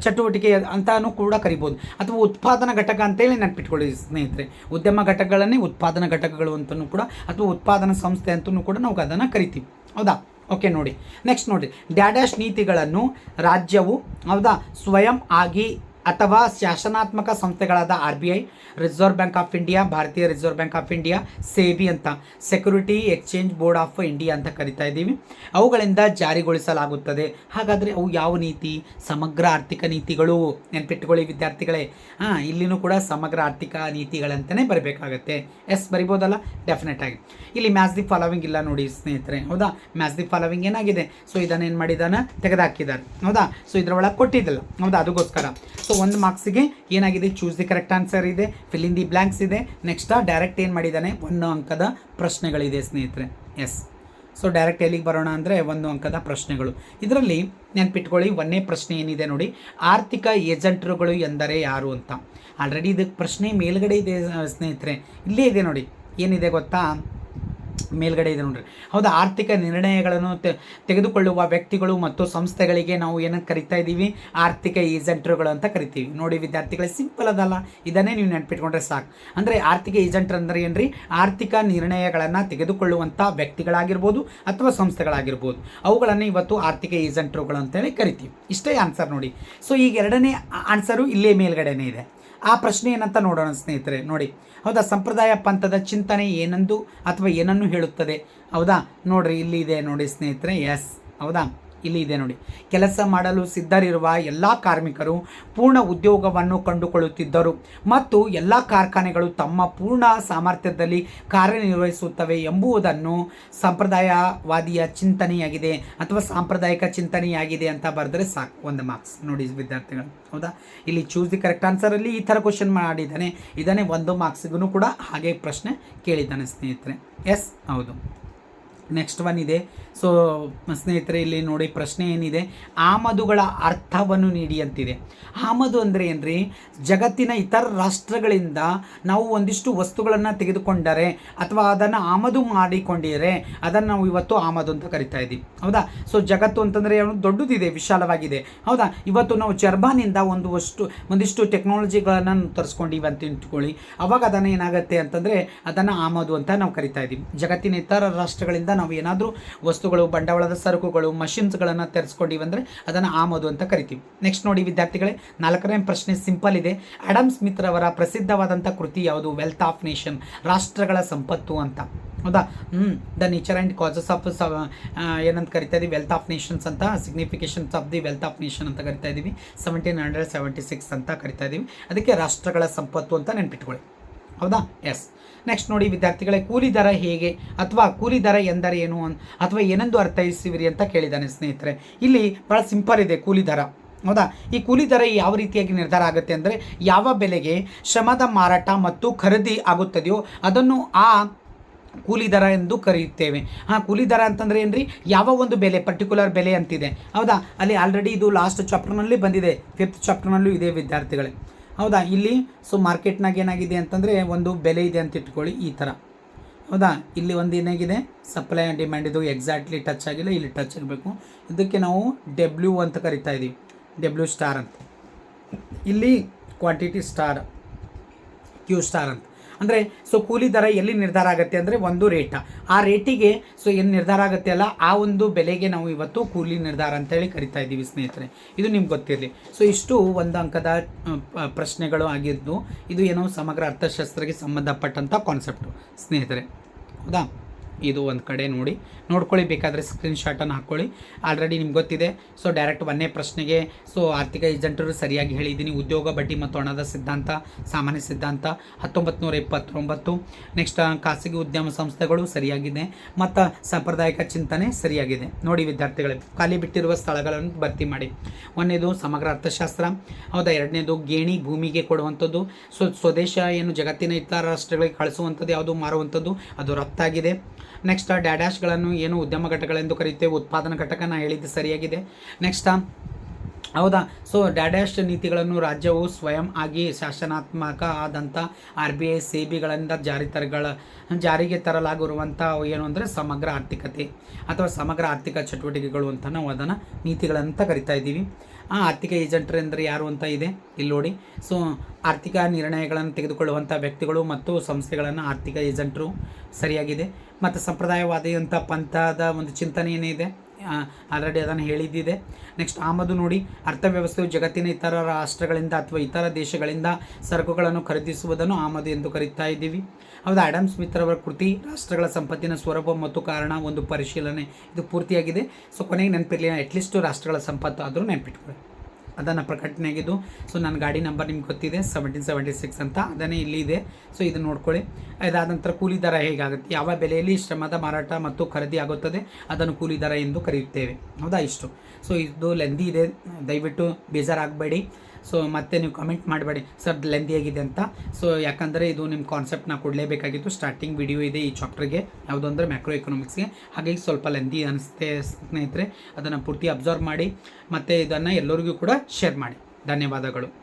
Speaker 1: ಚಟುವಟಿಕೆ ಅಂತಾನು ಕೂಡ ಕರಿಬೋದು. ಅಥವಾ ಉತ್ಪಾದನಾ ಘಟಕ ಅಂತೇಳಿ ನೆನಪಿಟ್ಕೊಳ್ಳಿ ಸ್ನೇಹಿತರೆ. ಉದ್ಯಮ ಘಟಕಗಳನ್ನೇ ಉತ್ಪಾದನಾ ಘಟಕಗಳು ಅಂತಲೂ ಕೂಡ, ಅಥವಾ ಉತ್ಪಾದನಾ ಸಂಸ್ಥೆ ಅಂತಲೂ ಕೂಡ ನಾವು ಅದನ್ನು ಕರಿತೀವಿ. ಹೌದಾ? ಓಕೆ ನೋಡಿ. ನೆಕ್ಸ್ಟ್ ನೋಡಿ. ಡ್ಯಾಡ್ಯಾಶ್ ನೀತಿಗಳನ್ನು ರಾಜ್ಯವು, ಹೌದಾ, ಸ್ವಯಂ ಆಗಿ ಅಥವಾ ಶಾಸನಾತ್ಮಕ ಸಂಸ್ಥೆಗಳಾದ R B I Reserve Bank of India ಭಾರತೀಯ Reserve Bank of India SEBI ಅಂತ Security Exchange Board of India ಅಂತ ಕರಿತಾ ಇದ್ದೀವಿ. ಅವುಗಳಿಂದ ಜಾರಿಗೊಳಿಸಲಾಗುತ್ತದೆ. ಹಾಗಾದರೆ ಅವು ಯಾವ ನೀತಿ? ಸಮಗ್ರ ಆರ್ಥಿಕ ನೀತಿಗಳು ನೆನ್ಪಿಟ್ಕೊಳ್ಳಿ ವಿದ್ಯಾರ್ಥಿಗಳೇ. ಹಾಂ, ಇಲ್ಲಿನೂ ಕೂಡ ಸಮಗ್ರ ಆರ್ಥಿಕ ನೀತಿಗಳಂತಲೇ ಬರಬೇಕಾಗತ್ತೆ. ಎಸ್, ಬರಿಬೋದಲ್ಲ? ಡೆಫಿನೆಟ್ ಆಗಿ. ಇಲ್ಲಿ ಮ್ಯಾಚ್ ದಿ ಫಾಲೋವಿಂಗ್ ಇಲ್ಲ ನೋಡಿ ಸ್ನೇಹಿತರೆ. ಹೌದಾ? ಮ್ಯಾಚ್ ದಿ ಫಾಲೋವಿಂಗ್ ಏನಾಗಿದೆ? ಸೊ ಇದನ್ನು ಏನು ಮಾಡಿದಾನ ತೆಗೆದುಹಾಕಿದ್ದಾರೆ ಹೌದಾ? ಸೊ, ಇದರೊಳಗೆ ಒಳಗೆ ಕೊಟ್ಟಿದ್ದಿಲ್ಲ. ಹೌದಾ? ಅದಕ್ಕೋಸ್ಕರ. ಸೊ ಒಂದು ಮಾರ್ಕ್ಸಿಗೆ ಏನಾಗಿದೆ? ಚೂಸ್ ದಿ ಕರೆಕ್ಟ್ ಆನ್ಸರ್ ಇದೆ. ಫಿಲ್ ಇನ್ ದಿ ಬ್ಲ್ಯಾಂಕ್ಸ್ ಇದೆ. ನೆಕ್ಸ್ಟ್ ಡೈರೆಕ್ಟ್ ಏನು ಮಾಡಿದ್ದಾನೆ? ಒಂದು ಅಂಕದ ಪ್ರಶ್ನೆಗಳಿದೆ ಸ್ನೇಹಿತರೆ. ಎಸ್ ಸೊ ಡೈರೆಕ್ಟ್ ಎಲ್ಲಿಗೆ ಬರೋಣ ಅಂದರೆ ಒಂದು ಅಂಕದ ಪ್ರಶ್ನೆಗಳು. ಇದರಲ್ಲಿ ನೆನ್ಪಿಟ್ಕೊಳ್ಳಿ, ಒಂದೇ ಪ್ರಶ್ನೆ ಏನಿದೆ ನೋಡಿ. ಆರ್ಥಿಕ ಏಜೆಂಟ್ರುಗಳು ಎಂದರೆ ಯಾರು ಅಂತ. ಆಲ್ರೆಡಿ ಇದಕ್ಕೆ ಪ್ರಶ್ನೆ ಮೇಲ್ಗಡೆ ಇದೆ, ಸ್ನೇಹಿತರೆ. ಇಲ್ಲೇ ಇದೆ ನೋಡಿ. ಏನಿದೆ ಗೊತ್ತಾ? ಮೇಲ್ಗಡೆ ಇದೆ ನೋಡ್ರಿ. ಹೌದಾ? ಆರ್ಥಿಕ ನಿರ್ಣಯಗಳನ್ನು ತೆಗೆದುಕೊಳ್ಳುವ ವ್ಯಕ್ತಿಗಳು ಮತ್ತು ಸಂಸ್ಥೆಗಳಿಗೆ ನಾವು ಏನಂತ ಕರಿತಾ ಇದ್ದೀವಿ? ಆರ್ಥಿಕ ಏಜೆಂಟ್ರುಗಳು ಅಂತ ಕರಿತೀವಿ. ನೋಡಿ ವಿದ್ಯಾರ್ಥಿಗಳೇ, ಸಿಂಪಲ್ ಅದಲ್ಲ. ಇದನ್ನೇ ನೀವು ನೆನ್ಪಿಟ್ಕೊಂಡ್ರೆ ಸಾಕು. ಅಂದರೆ ಆರ್ಥಿಕ ಏಜೆಂಟ್ರ್ ಅಂದ್ರೆ ಏನ್ರಿ? ಆರ್ಥಿಕ ನಿರ್ಣಯಗಳನ್ನು ತೆಗೆದುಕೊಳ್ಳುವಂಥ ವ್ಯಕ್ತಿಗಳಾಗಿರ್ಬೋದು ಅಥವಾ ಸಂಸ್ಥೆಗಳಾಗಿರ್ಬೋದು. ಅವುಗಳನ್ನು ಇವತ್ತು ಆರ್ಥಿಕ ಏಜೆಂಟ್ರುಗಳು ಅಂತೇಳಿ ಕರಿತೀವಿ. ಇಷ್ಟೇ ಆನ್ಸರ್ ನೋಡಿ. ಸೊ ಈಗ ಎರಡನೇ ಆನ್ಸರು ಇಲ್ಲೇ ಮೇಲ್ಗಡೆನೇ ಇದೆ. ಆ ಪ್ರಶ್ನೆ ಏನಂತ ನೋಡೋಣ ಸ್ನೇಹಿತರೆ. ನೋಡಿ. ಹೌದಾ? ಸಂಪ್ರದಾಯ ಪಂಥದ ಚಿಂತನೆ ಏನಂದು ಅಥವಾ ಏನನ್ನು ಹೇಳುತ್ತದೆ? ಹೌದಾ? ನೋಡ್ರಿ, ಇಲ್ಲಿ ಇದೆ ನೋಡಿ ಸ್ನೇಹಿತರೆ. ಎಸ್ ಹೌದಾ? ಇಲ್ಲಿ ಇದೆ ನೋಡಿ. ಕೆಲಸ ಮಾಡಲು ಸಿದ್ಧರಿರುವ ಎಲ್ಲ ಕಾರ್ಮಿಕರು ಪೂರ್ಣ ಉದ್ಯೋಗವನ್ನು ಕಂಡುಕೊಳ್ಳುತ್ತಿದ್ದರು. ಮತ್ತು ಎಲ್ಲ ಕಾರ್ಖಾನೆಗಳು ತಮ್ಮ ಪೂರ್ಣ ಸಾಮರ್ಥ್ಯದಲ್ಲಿ ಕಾರ್ಯನಿರ್ವಹಿಸುತ್ತವೆ ಎಂಬುದನ್ನು ಸಂಪ್ರದಾಯವಾದಿಯ ಚಿಂತನೆಯಾಗಿದೆ ಅಥವಾ ಸಾಂಪ್ರದಾಯಿಕ ಚಿಂತನೆಯಾಗಿದೆ ಅಂತ ಬರೆದ್ರೆ ಸಾಕು. ಒಂದು ಮಾರ್ಕ್ಸ್ ನೋಡಿ ವಿದ್ಯಾರ್ಥಿಗಳು. ಹೌದಾ? ಇಲ್ಲಿ ಚೂಸ್ ದಿ ಕರೆಕ್ಟ್ ಆನ್ಸರಲ್ಲಿ ಈ ಥರ ಕ್ವಶನ್ ಮಾಡಿದ್ದಾನೆ. ಇದನ್ನೇ ಒಂದು ಮಾರ್ಕ್ಸಿಗೂ ಕೂಡ ಹಾಗೆ ಪ್ರಶ್ನೆ ಕೇಳಿದ್ದಾನೆ ಸ್ನೇಹಿತರೆ. ಎಸ್ ಹೌದು. ನೆಕ್ಸ್ಟ್ ಒನ್ ಇದೆ. ಸೊ ಸ್ನೇಹಿತರೆ, ಇಲ್ಲಿ ನೋಡಿ ಪ್ರಶ್ನೆ ಏನಿದೆ? ಆಮದುಗಳ ಅರ್ಥವನ್ನು ನೀಡಿ ಅಂತಿದೆ. ಆಮದು ಅಂದರೆ ಏನ್ರಿ? ಜಗತ್ತಿನ ಇತರ ರಾಷ್ಟ್ರಗಳಿಂದ ನಾವು ಒಂದಿಷ್ಟು ವಸ್ತುಗಳನ್ನು ತೆಗೆದುಕೊಂಡರೆ ಅಥವಾ ಅದನ್ನು ಆಮದು ಮಾಡಿಕೊಂಡಿರೆ, ಅದನ್ನು ನಾವು ಇವತ್ತು ಆಮದು ಅಂತ ಕರಿತಾ ಇದ್ದೀವಿ. ಹೌದಾ? ಸೊ ಜಗತ್ತು ಅಂತಂದರೆ ದೊಡ್ಡದಿದೆ, ವಿಶಾಲವಾಗಿದೆ. ಹೌದಾ? ಇವತ್ತು ನಾವು ಜರ್ಬಾನಿಂದ ಒಂದು ವಸ್ತು, ಒಂದಿಷ್ಟು ಟೆಕ್ನಾಲಜಿಗಳನ್ನು ತರಿಸ್ಕೊಂಡಿವಿ ಅಂತ ಇಟ್ಕೊಳ್ಳಿ ಅವಾಗ ಅದನ್ನು ಏನಾಗುತ್ತೆ ಅಂತಂದರೆ, ಅದನ್ನು ಆಮದು ಅಂತ ನಾವು ಕರಿತಾ ಇದ್ದೀವಿ. ಜಗತ್ತಿನ ಇತರ ರಾಷ್ಟ್ರಗಳಿಂದ ನಾವು ಏನಾದರೂ ವಸ್ತುಗಳು, ಬಂಡವಾಳದ ಸರಕುಗಳು ಮಷಿನ್ಸ್ಗಳನ್ನು ತರಿಸ್ಕೊಂಡಿವಿ ಅಂದರೆ ಅದನ್ನು ಆಮದು ಅಂತ ಕರಿತೀವಿ. ನೆಕ್ಸ್ಟ್ ನೋಡಿ ವಿದ್ಯಾರ್ಥಿಗಳೇ, ನಾಲ್ಕನೇ ಪ್ರಶ್ನೆ ಸಿಂಪಲ್ ಇದೆ. ಅಡಮ್ ಸ್ಮಿತ್ ರವರ ಪ್ರಸಿದ್ಧವಾದಂಥ ಕೃತಿ ಯಾವುದು? ವೆಲ್ತ್ ಆಫ್ ನೇಷನ್ ರಾಷ್ಟ್ರಗಳ ಸಂಪತ್ತು ಅಂತ. ಹೌದಾ? ಹ್ಞೂ the nature and causes of ಏನಂತ ಕರಿತಾ ಇದೀವಿ? ವೆಲ್ತ್ ಆಫ್ ನೇಷನ್ಸ್ ಅಂತ significations of the wealth of nation ಅಂತ ಕರಿತಾ ಇದ್ದೀವಿ ಸೆವೆಂಟೀನ್ ಹಂಡ್ರೆಡ್ ಸೆವೆಂಟಿ ಸಿಕ್ಸ್ ಅಂತ ಕರಿತಾ ಇದ್ದೀವಿ ಅದಕ್ಕೆ ರಾಷ್ಟ್ರಗಳ ಸಂಪತ್ತು ಅಂತ ನೆನ್ಪಿಟ್ಕೊಳ್ಳಿ. ಹೌದಾ? ಎಸ್ ನೆಕ್ಸ್ಟ್ ನೋಡಿ, ವಿದ್ಯಾರ್ಥಿಗಳೇ, ಕೂಲಿ ದರ ಹೇಗೆ ಅಥವಾ ಕೂಲಿ ದರ ಎಂದರೆ ಏನು ಅನ್- ಅಥವಾ ಏನೆಂದು ಅರ್ಥೈಸುವಿರಿ ಅಂತ ಕೇಳಿದ್ದಾನೆ ಸ್ನೇಹಿತರೆ. ಇಲ್ಲಿ ಭಾಳ ಸಿಂಪಲ್ ಇದೆ ಕೂಲಿ ದರ. ಹೌದಾ? ಈ ಕೂಲಿ ದರ ಯಾವ ರೀತಿಯಾಗಿ ನಿರ್ಧಾರ ಆಗುತ್ತೆ ಅಂದರೆ, ಯಾವ ಬೆಲೆಗೆ ಶ್ರಮದ ಮಾರಾಟ ಮತ್ತು ಖರೀದಿ ಆಗುತ್ತದೆಯೋ ಅದನ್ನು ಆ ಕೂಲಿ ದರ ಎಂದು ಕರೆಯುತ್ತೇವೆ. ಹಾಂ ಕೂಲಿ ದರ ಅಂತಂದರೆ ಏನ್ರಿ? ಯಾವ ಒಂದು ಬೆಲೆ ಪರ್ಟಿಕ್ಯುಲರ್ ಬೆಲೆ ಅಂತಿದೆ. ಹೌದಾ? ಅಲ್ಲಿ ಆಲ್ರೆಡಿ ಇದು ಲಾಸ್ಟ್ ಚಾಪ್ಟರ್ನಲ್ಲಿ ಬಂದಿದೆ. ಫಿಫ್ತ್ ಚಾಪ್ಟರ್ನಲ್ಲೂ ಇದೆ ವಿದ್ಯಾರ್ಥಿಗಳೇ. ಹೌದಾ? ಇಲ್ಲಿ ಸೊ ಮಾರ್ಕೆಟ್ನಾಗ ಏನಾಗಿದೆ ಅಂತಂದರೆ ಒಂದು ಬೆಲೆ ಇದೆ ಅಂತ ಇಟ್ಕೊಳ್ಳಿ ಈ ಥರ ಹೌದಾ? ಇಲ್ಲಿ ಒಂದು ಏನಾಗಿದೆ? ಸಪ್ಲೈ ಆ್ಯಂಡ್ ಡಿಮ್ಯಾಂಡ್ ಇದು ಎಕ್ಸಾಕ್ಟ್ಲಿ ಟಚ್ ಆಗಿಲ್ಲ, ಇಲ್ಲಿ ಟಚ್ ಆಗಬೇಕು. ಇದಕ್ಕೆ ನಾವು ಡಬ್ಲ್ಯೂ ಅಂತ ಕರಿತಾ ಇದ್ದೀವಿ ಡೆಬ್ಲ್ಯೂ ಸ್ಟಾರ್ ಅಂತ. ಇಲ್ಲಿ ಕ್ವಾಂಟಿಟಿ ಸ್ಟಾರ್ ಕ್ಯೂ ಸ್ಟಾರ್ ಅಂತ. ಅಂದರೆ ಸೊ ಕೂಲಿ ದರ ಎಲ್ಲಿ ನಿರ್ಧಾರ ಆಗುತ್ತೆ ಅಂದರೆ ಒಂದು ರೇಟ್. ಆ ರೇಟಿಗೆ ಸೊ ಏನು ನಿರ್ಧಾರ ಆಗುತ್ತೆ ಅಲ್ಲ, ಆ ಒಂದು ಬೆಲೆಗೆ ನಾವು ಇವತ್ತು ಕೂಲಿ ನಿರ್ಧಾರ ಅಂತೇಳಿ ಕರಿತಾ ಇದ್ದೀವಿ ಸ್ನೇಹಿತರೆ. ಇದು ನಿಮ್ಗೆ ಗೊತ್ತಿರಲಿ. ಸೊ ಇಷ್ಟು ಒಂದು ಅಂಕದ ಪ್ರಶ್ನೆಗಳು ಆಗಿದ್ದು, ಇದು ಏನೋ ಸಮಗ್ರ ಅರ್ಥಶಾಸ್ತ್ರಕ್ಕೆ ಸಂಬಂಧಪಟ್ಟಂಥ ಕಾನ್ಸೆಪ್ಟು ಸ್ನೇಹಿತರೆ. ಹೌದಾ? ಇದು ಒಂದು ಕಡೆ ನೋಡಿ. ನೋಡ್ಕೊಳ್ಳಿ, ಬೇಕಾದರೆ ಸ್ಕ್ರೀನ್ಶಾಟನ್ನು ಹಾಕ್ಕೊಳ್ಳಿ ಆಲ್ರೆಡಿ ನಿಮ್ಗೆ ಗೊತ್ತಿದೆ. ಸೊ ಡೈರೆಕ್ಟ್ ಒಂದೇ ಪ್ರಶ್ನೆಗೆ ಸೊ ಆರ್ಥಿಕ ಏಜೆಂಟರು ಸರಿಯಾಗಿ ಹೇಳಿದ್ದೀನಿ. ಉದ್ಯೋಗ, ಬಡ್ಡಿ ಮತ್ತು ಹಣದ ಸಿದ್ಧಾಂತ, ಸಾಮಾನ್ಯ ಸಿದ್ಧಾಂತ. ಹತ್ತೊಂಬತ್ತು ನೂರ ಇಪ್ಪತ್ತೊಂಬತ್ತು ನೆಕ್ಸ್ಟ್ ಖಾಸಗಿ ಉದ್ಯಮ ಸಂಸ್ಥೆಗಳು ಸರಿಯಾಗಿದೆ. ಮತ್ತು ಸಾಂಪ್ರದಾಯಿಕ ಚಿಂತನೆ ಸರಿಯಾಗಿದೆ. ನೋಡಿ ವಿದ್ಯಾರ್ಥಿಗಳೇ, ಖಾಲಿ ಬಿಟ್ಟಿರುವ ಸ್ಥಳಗಳನ್ನು ಭರ್ತಿ ಮಾಡಿ. ಒಂದನೇದು ಸಮಗ್ರ ಅರ್ಥಶಾಸ್ತ್ರ, ಹೌದಾ? ಎರಡನೇದು ಗೇಣಿ ಭೂಮಿಗೆ ಕೊಡುವಂಥದ್ದು. ಸೊ, ಸ್ವದೇಶ ಏನು ಜಗತ್ತಿನ ಇತರ ರಾಷ್ಟ್ರಗಳಿಗೆ ಕಳಿಸುವಂಥದ್ದು ಯಾವುದು, ಮಾರುವಂಥದ್ದು, ಅದು ರಫ್ತಾಗಿದೆ. ನೆಕ್ಸ್ಟ್ ಡ್ಯಾಡ್ಯಾಶ್ಗಳನ್ನು ಏನು ಉದ್ಯಮ ಘಟಕಗಳೆಂದು ಕರೀತೇವೆ ಉತ್ಪಾದನಾ ಘಟಕ ನಾ ಹೇಳಿದ್ದು ಸರಿಯಾಗಿದೆ. ನೆಕ್ಸ್ಟ್ ಹೌದಾ? ಸೊ ಡ್ಯಾಡ್ಯಾಶ್ ನೀತಿಗಳನ್ನು ರಾಜ್ಯವು ಸ್ವಯಂ ಆಗಿ ಶಾಸನಾತ್ಮಕ ಆದಂಥ ಆರ್ ಬಿ ಐ ಸಿ ಬಿಗಳಿಂದ ಜಾರಿ ತರಗಳ, ಜಾರಿಗೆ ತರಲಾಗಿರುವಂಥ ಏನು ಅಂದರೆ ಸಮಗ್ರ ಆರ್ಥಿಕತೆ ಅಥವಾ ಸಮಗ್ರ ಆರ್ಥಿಕ ಚಟುವಟಿಕೆಗಳು ಅಂತ ನಾವು ಅದನ್ನು ನೀತಿಗಳಂತ ಕರಿತಾ ಇದ್ದೀವಿ. ಆ ಆರ್ಥಿಕ ಏಜೆಂಟರು ಅಂದರೆ ಯಾರು ಅಂತ ಇದೆ? ಇಲ್ಲಿ ನೋಡಿ. ಸೊ ಆರ್ಥಿಕ ನಿರ್ಣಯಗಳನ್ನು ತೆಗೆದುಕೊಳ್ಳುವಂಥ ವ್ಯಕ್ತಿಗಳು ಮತ್ತು ಸಂಸ್ಥೆಗಳನ್ನು ಆರ್ಥಿಕ ಏಜೆಂಟರು. ಸರಿಯಾಗಿದೆ. ಮತ್ತು ಸಂಪ್ರದಾಯವಾದಿಯಂಥ ಪಂಥದ ಒಂದು ಚಿಂತನೆ ಏನಿದೆ ಆಲ್ರೆಡಿ ಅದನ್ನು ಹೇಳಿದ್ದಿದೆ. ನೆಕ್ಸ್ಟ್ ಆಮದು ನೋಡಿ, ಅರ್ಥವ್ಯವಸ್ಥೆಯು ಜಗತ್ತಿನ ಇತರ ರಾಷ್ಟ್ರಗಳಿಂದ ಅಥವಾ ಇತರ ದೇಶಗಳಿಂದ ಸರಕುಗಳನ್ನು ಖರೀದಿಸುವುದನ್ನು ಆಮದು ಎಂದು ಕರೀತಾ ಇದ್ದೀವಿ. ಹೌದು ಆಡಮ್ ಸ್ಮಿತ್ ಅವರ ಕೃತಿ, ರಾಷ್ಟ್ರಗಳ ಸಂಪತ್ತಿನ ಸ್ವರೂಪ ಮತ್ತು ಕಾರಣ ಒಂದು ಪರಿಶೀಲನೆ. ಇದು ಪೂರ್ತಿಯಾಗಿದೆ. ಸೊ ಕೊನೆಗೆ ನೆನಪಿರಲಿ ಅಟ್ಲೀಸ್ಟು ರಾಷ್ಟ್ರಗಳ ಸಂಪತ್ತು ಆದರೂ ನೆನಪಿಟ್ಕೊಳ್ಳಿ. ಅದನ್ನು ಪ್ರಕಟಣೆ ಆಗಿದ್ದು ಸೊ ನನ್ನ ಗಾಡಿ ನಂಬರ್ ನಿಮ್ಗೆ ಗೊತ್ತಿದೆ ಸೆವೆಂಟೀನ್ ಸೆವೆಂಟಿ ಸಿಕ್ಸ್ ಅಂತ. ಅದನ್ನೇ ಇಲ್ಲಿ ಇದೆ. ಸೊ ಇದನ್ನು ನೋಡ್ಕೊಳ್ಳಿ. ಅದಾದ ನಂತರ ಕೂಲಿ ದರ ಹೇಗಾಗುತ್ತೆ? ಯಾವ ಬೆಲೆಯಲ್ಲಿ ಶ್ರಮದ ಮಾರಾಟ ಮತ್ತು ಖರೀದಿ ಆಗುತ್ತದೆ? ಅದನ್ನು ಕೂಲಿ ದರ ಎಂದು ಕರೆಯುತ್ತೇವೆ. ಹೌದಾ ಇಷ್ಟು? ಸೊ ಇದು ಲೆಂದಿ ಇದೆ. ದಯವಿಟ್ಟು ಬೇಜಾರಾಗಬೇಡಿ. ಸೊ ಮತ್ತೆ ನೀವು ಕಮೆಂಟ್ ಮಾಡಬೇಡಿ. ಸರ್ ಲೆಂದಿ ಆಗಿದೆ ಅಂತ. ಸೊ ಯಾಕಂದರೆ ಇದು ನಿಮ್ಮ ಕಾನ್ಸೆಪ್ಟ್ನ ಕೊಡಲೇಬೇಕಾಗಿತ್ತು. ಸ್ಟಾರ್ಟಿಂಗ್ ವಿಡಿಯೋ ಇದೆ ಈ ಚಾಪ್ಟರ್ಗೆ ಯಾವುದು ಅಂದರೆ ಮ್ಯಾಕ್ರೋ ಎಕನಾಮಿಕ್ಸ್ಗೆ ಹಾಗಾಗಿ ಸ್ವಲ್ಪ ಲೆಂದಿ ಅನಿಸುತ್ತೆ ಸ್ನೇಹಿತರೆ. ಅದನ್ನು ಪೂರ್ತಿ ಅಬ್ಸರ್ವ್ ಮಾಡಿ. ಮತ್ತು ಇದನ್ನು ಎಲ್ಲರಿಗೂ ಕೂಡ ಶೇರ್ ಮಾಡಿ. ಧನ್ಯವಾದಗಳು.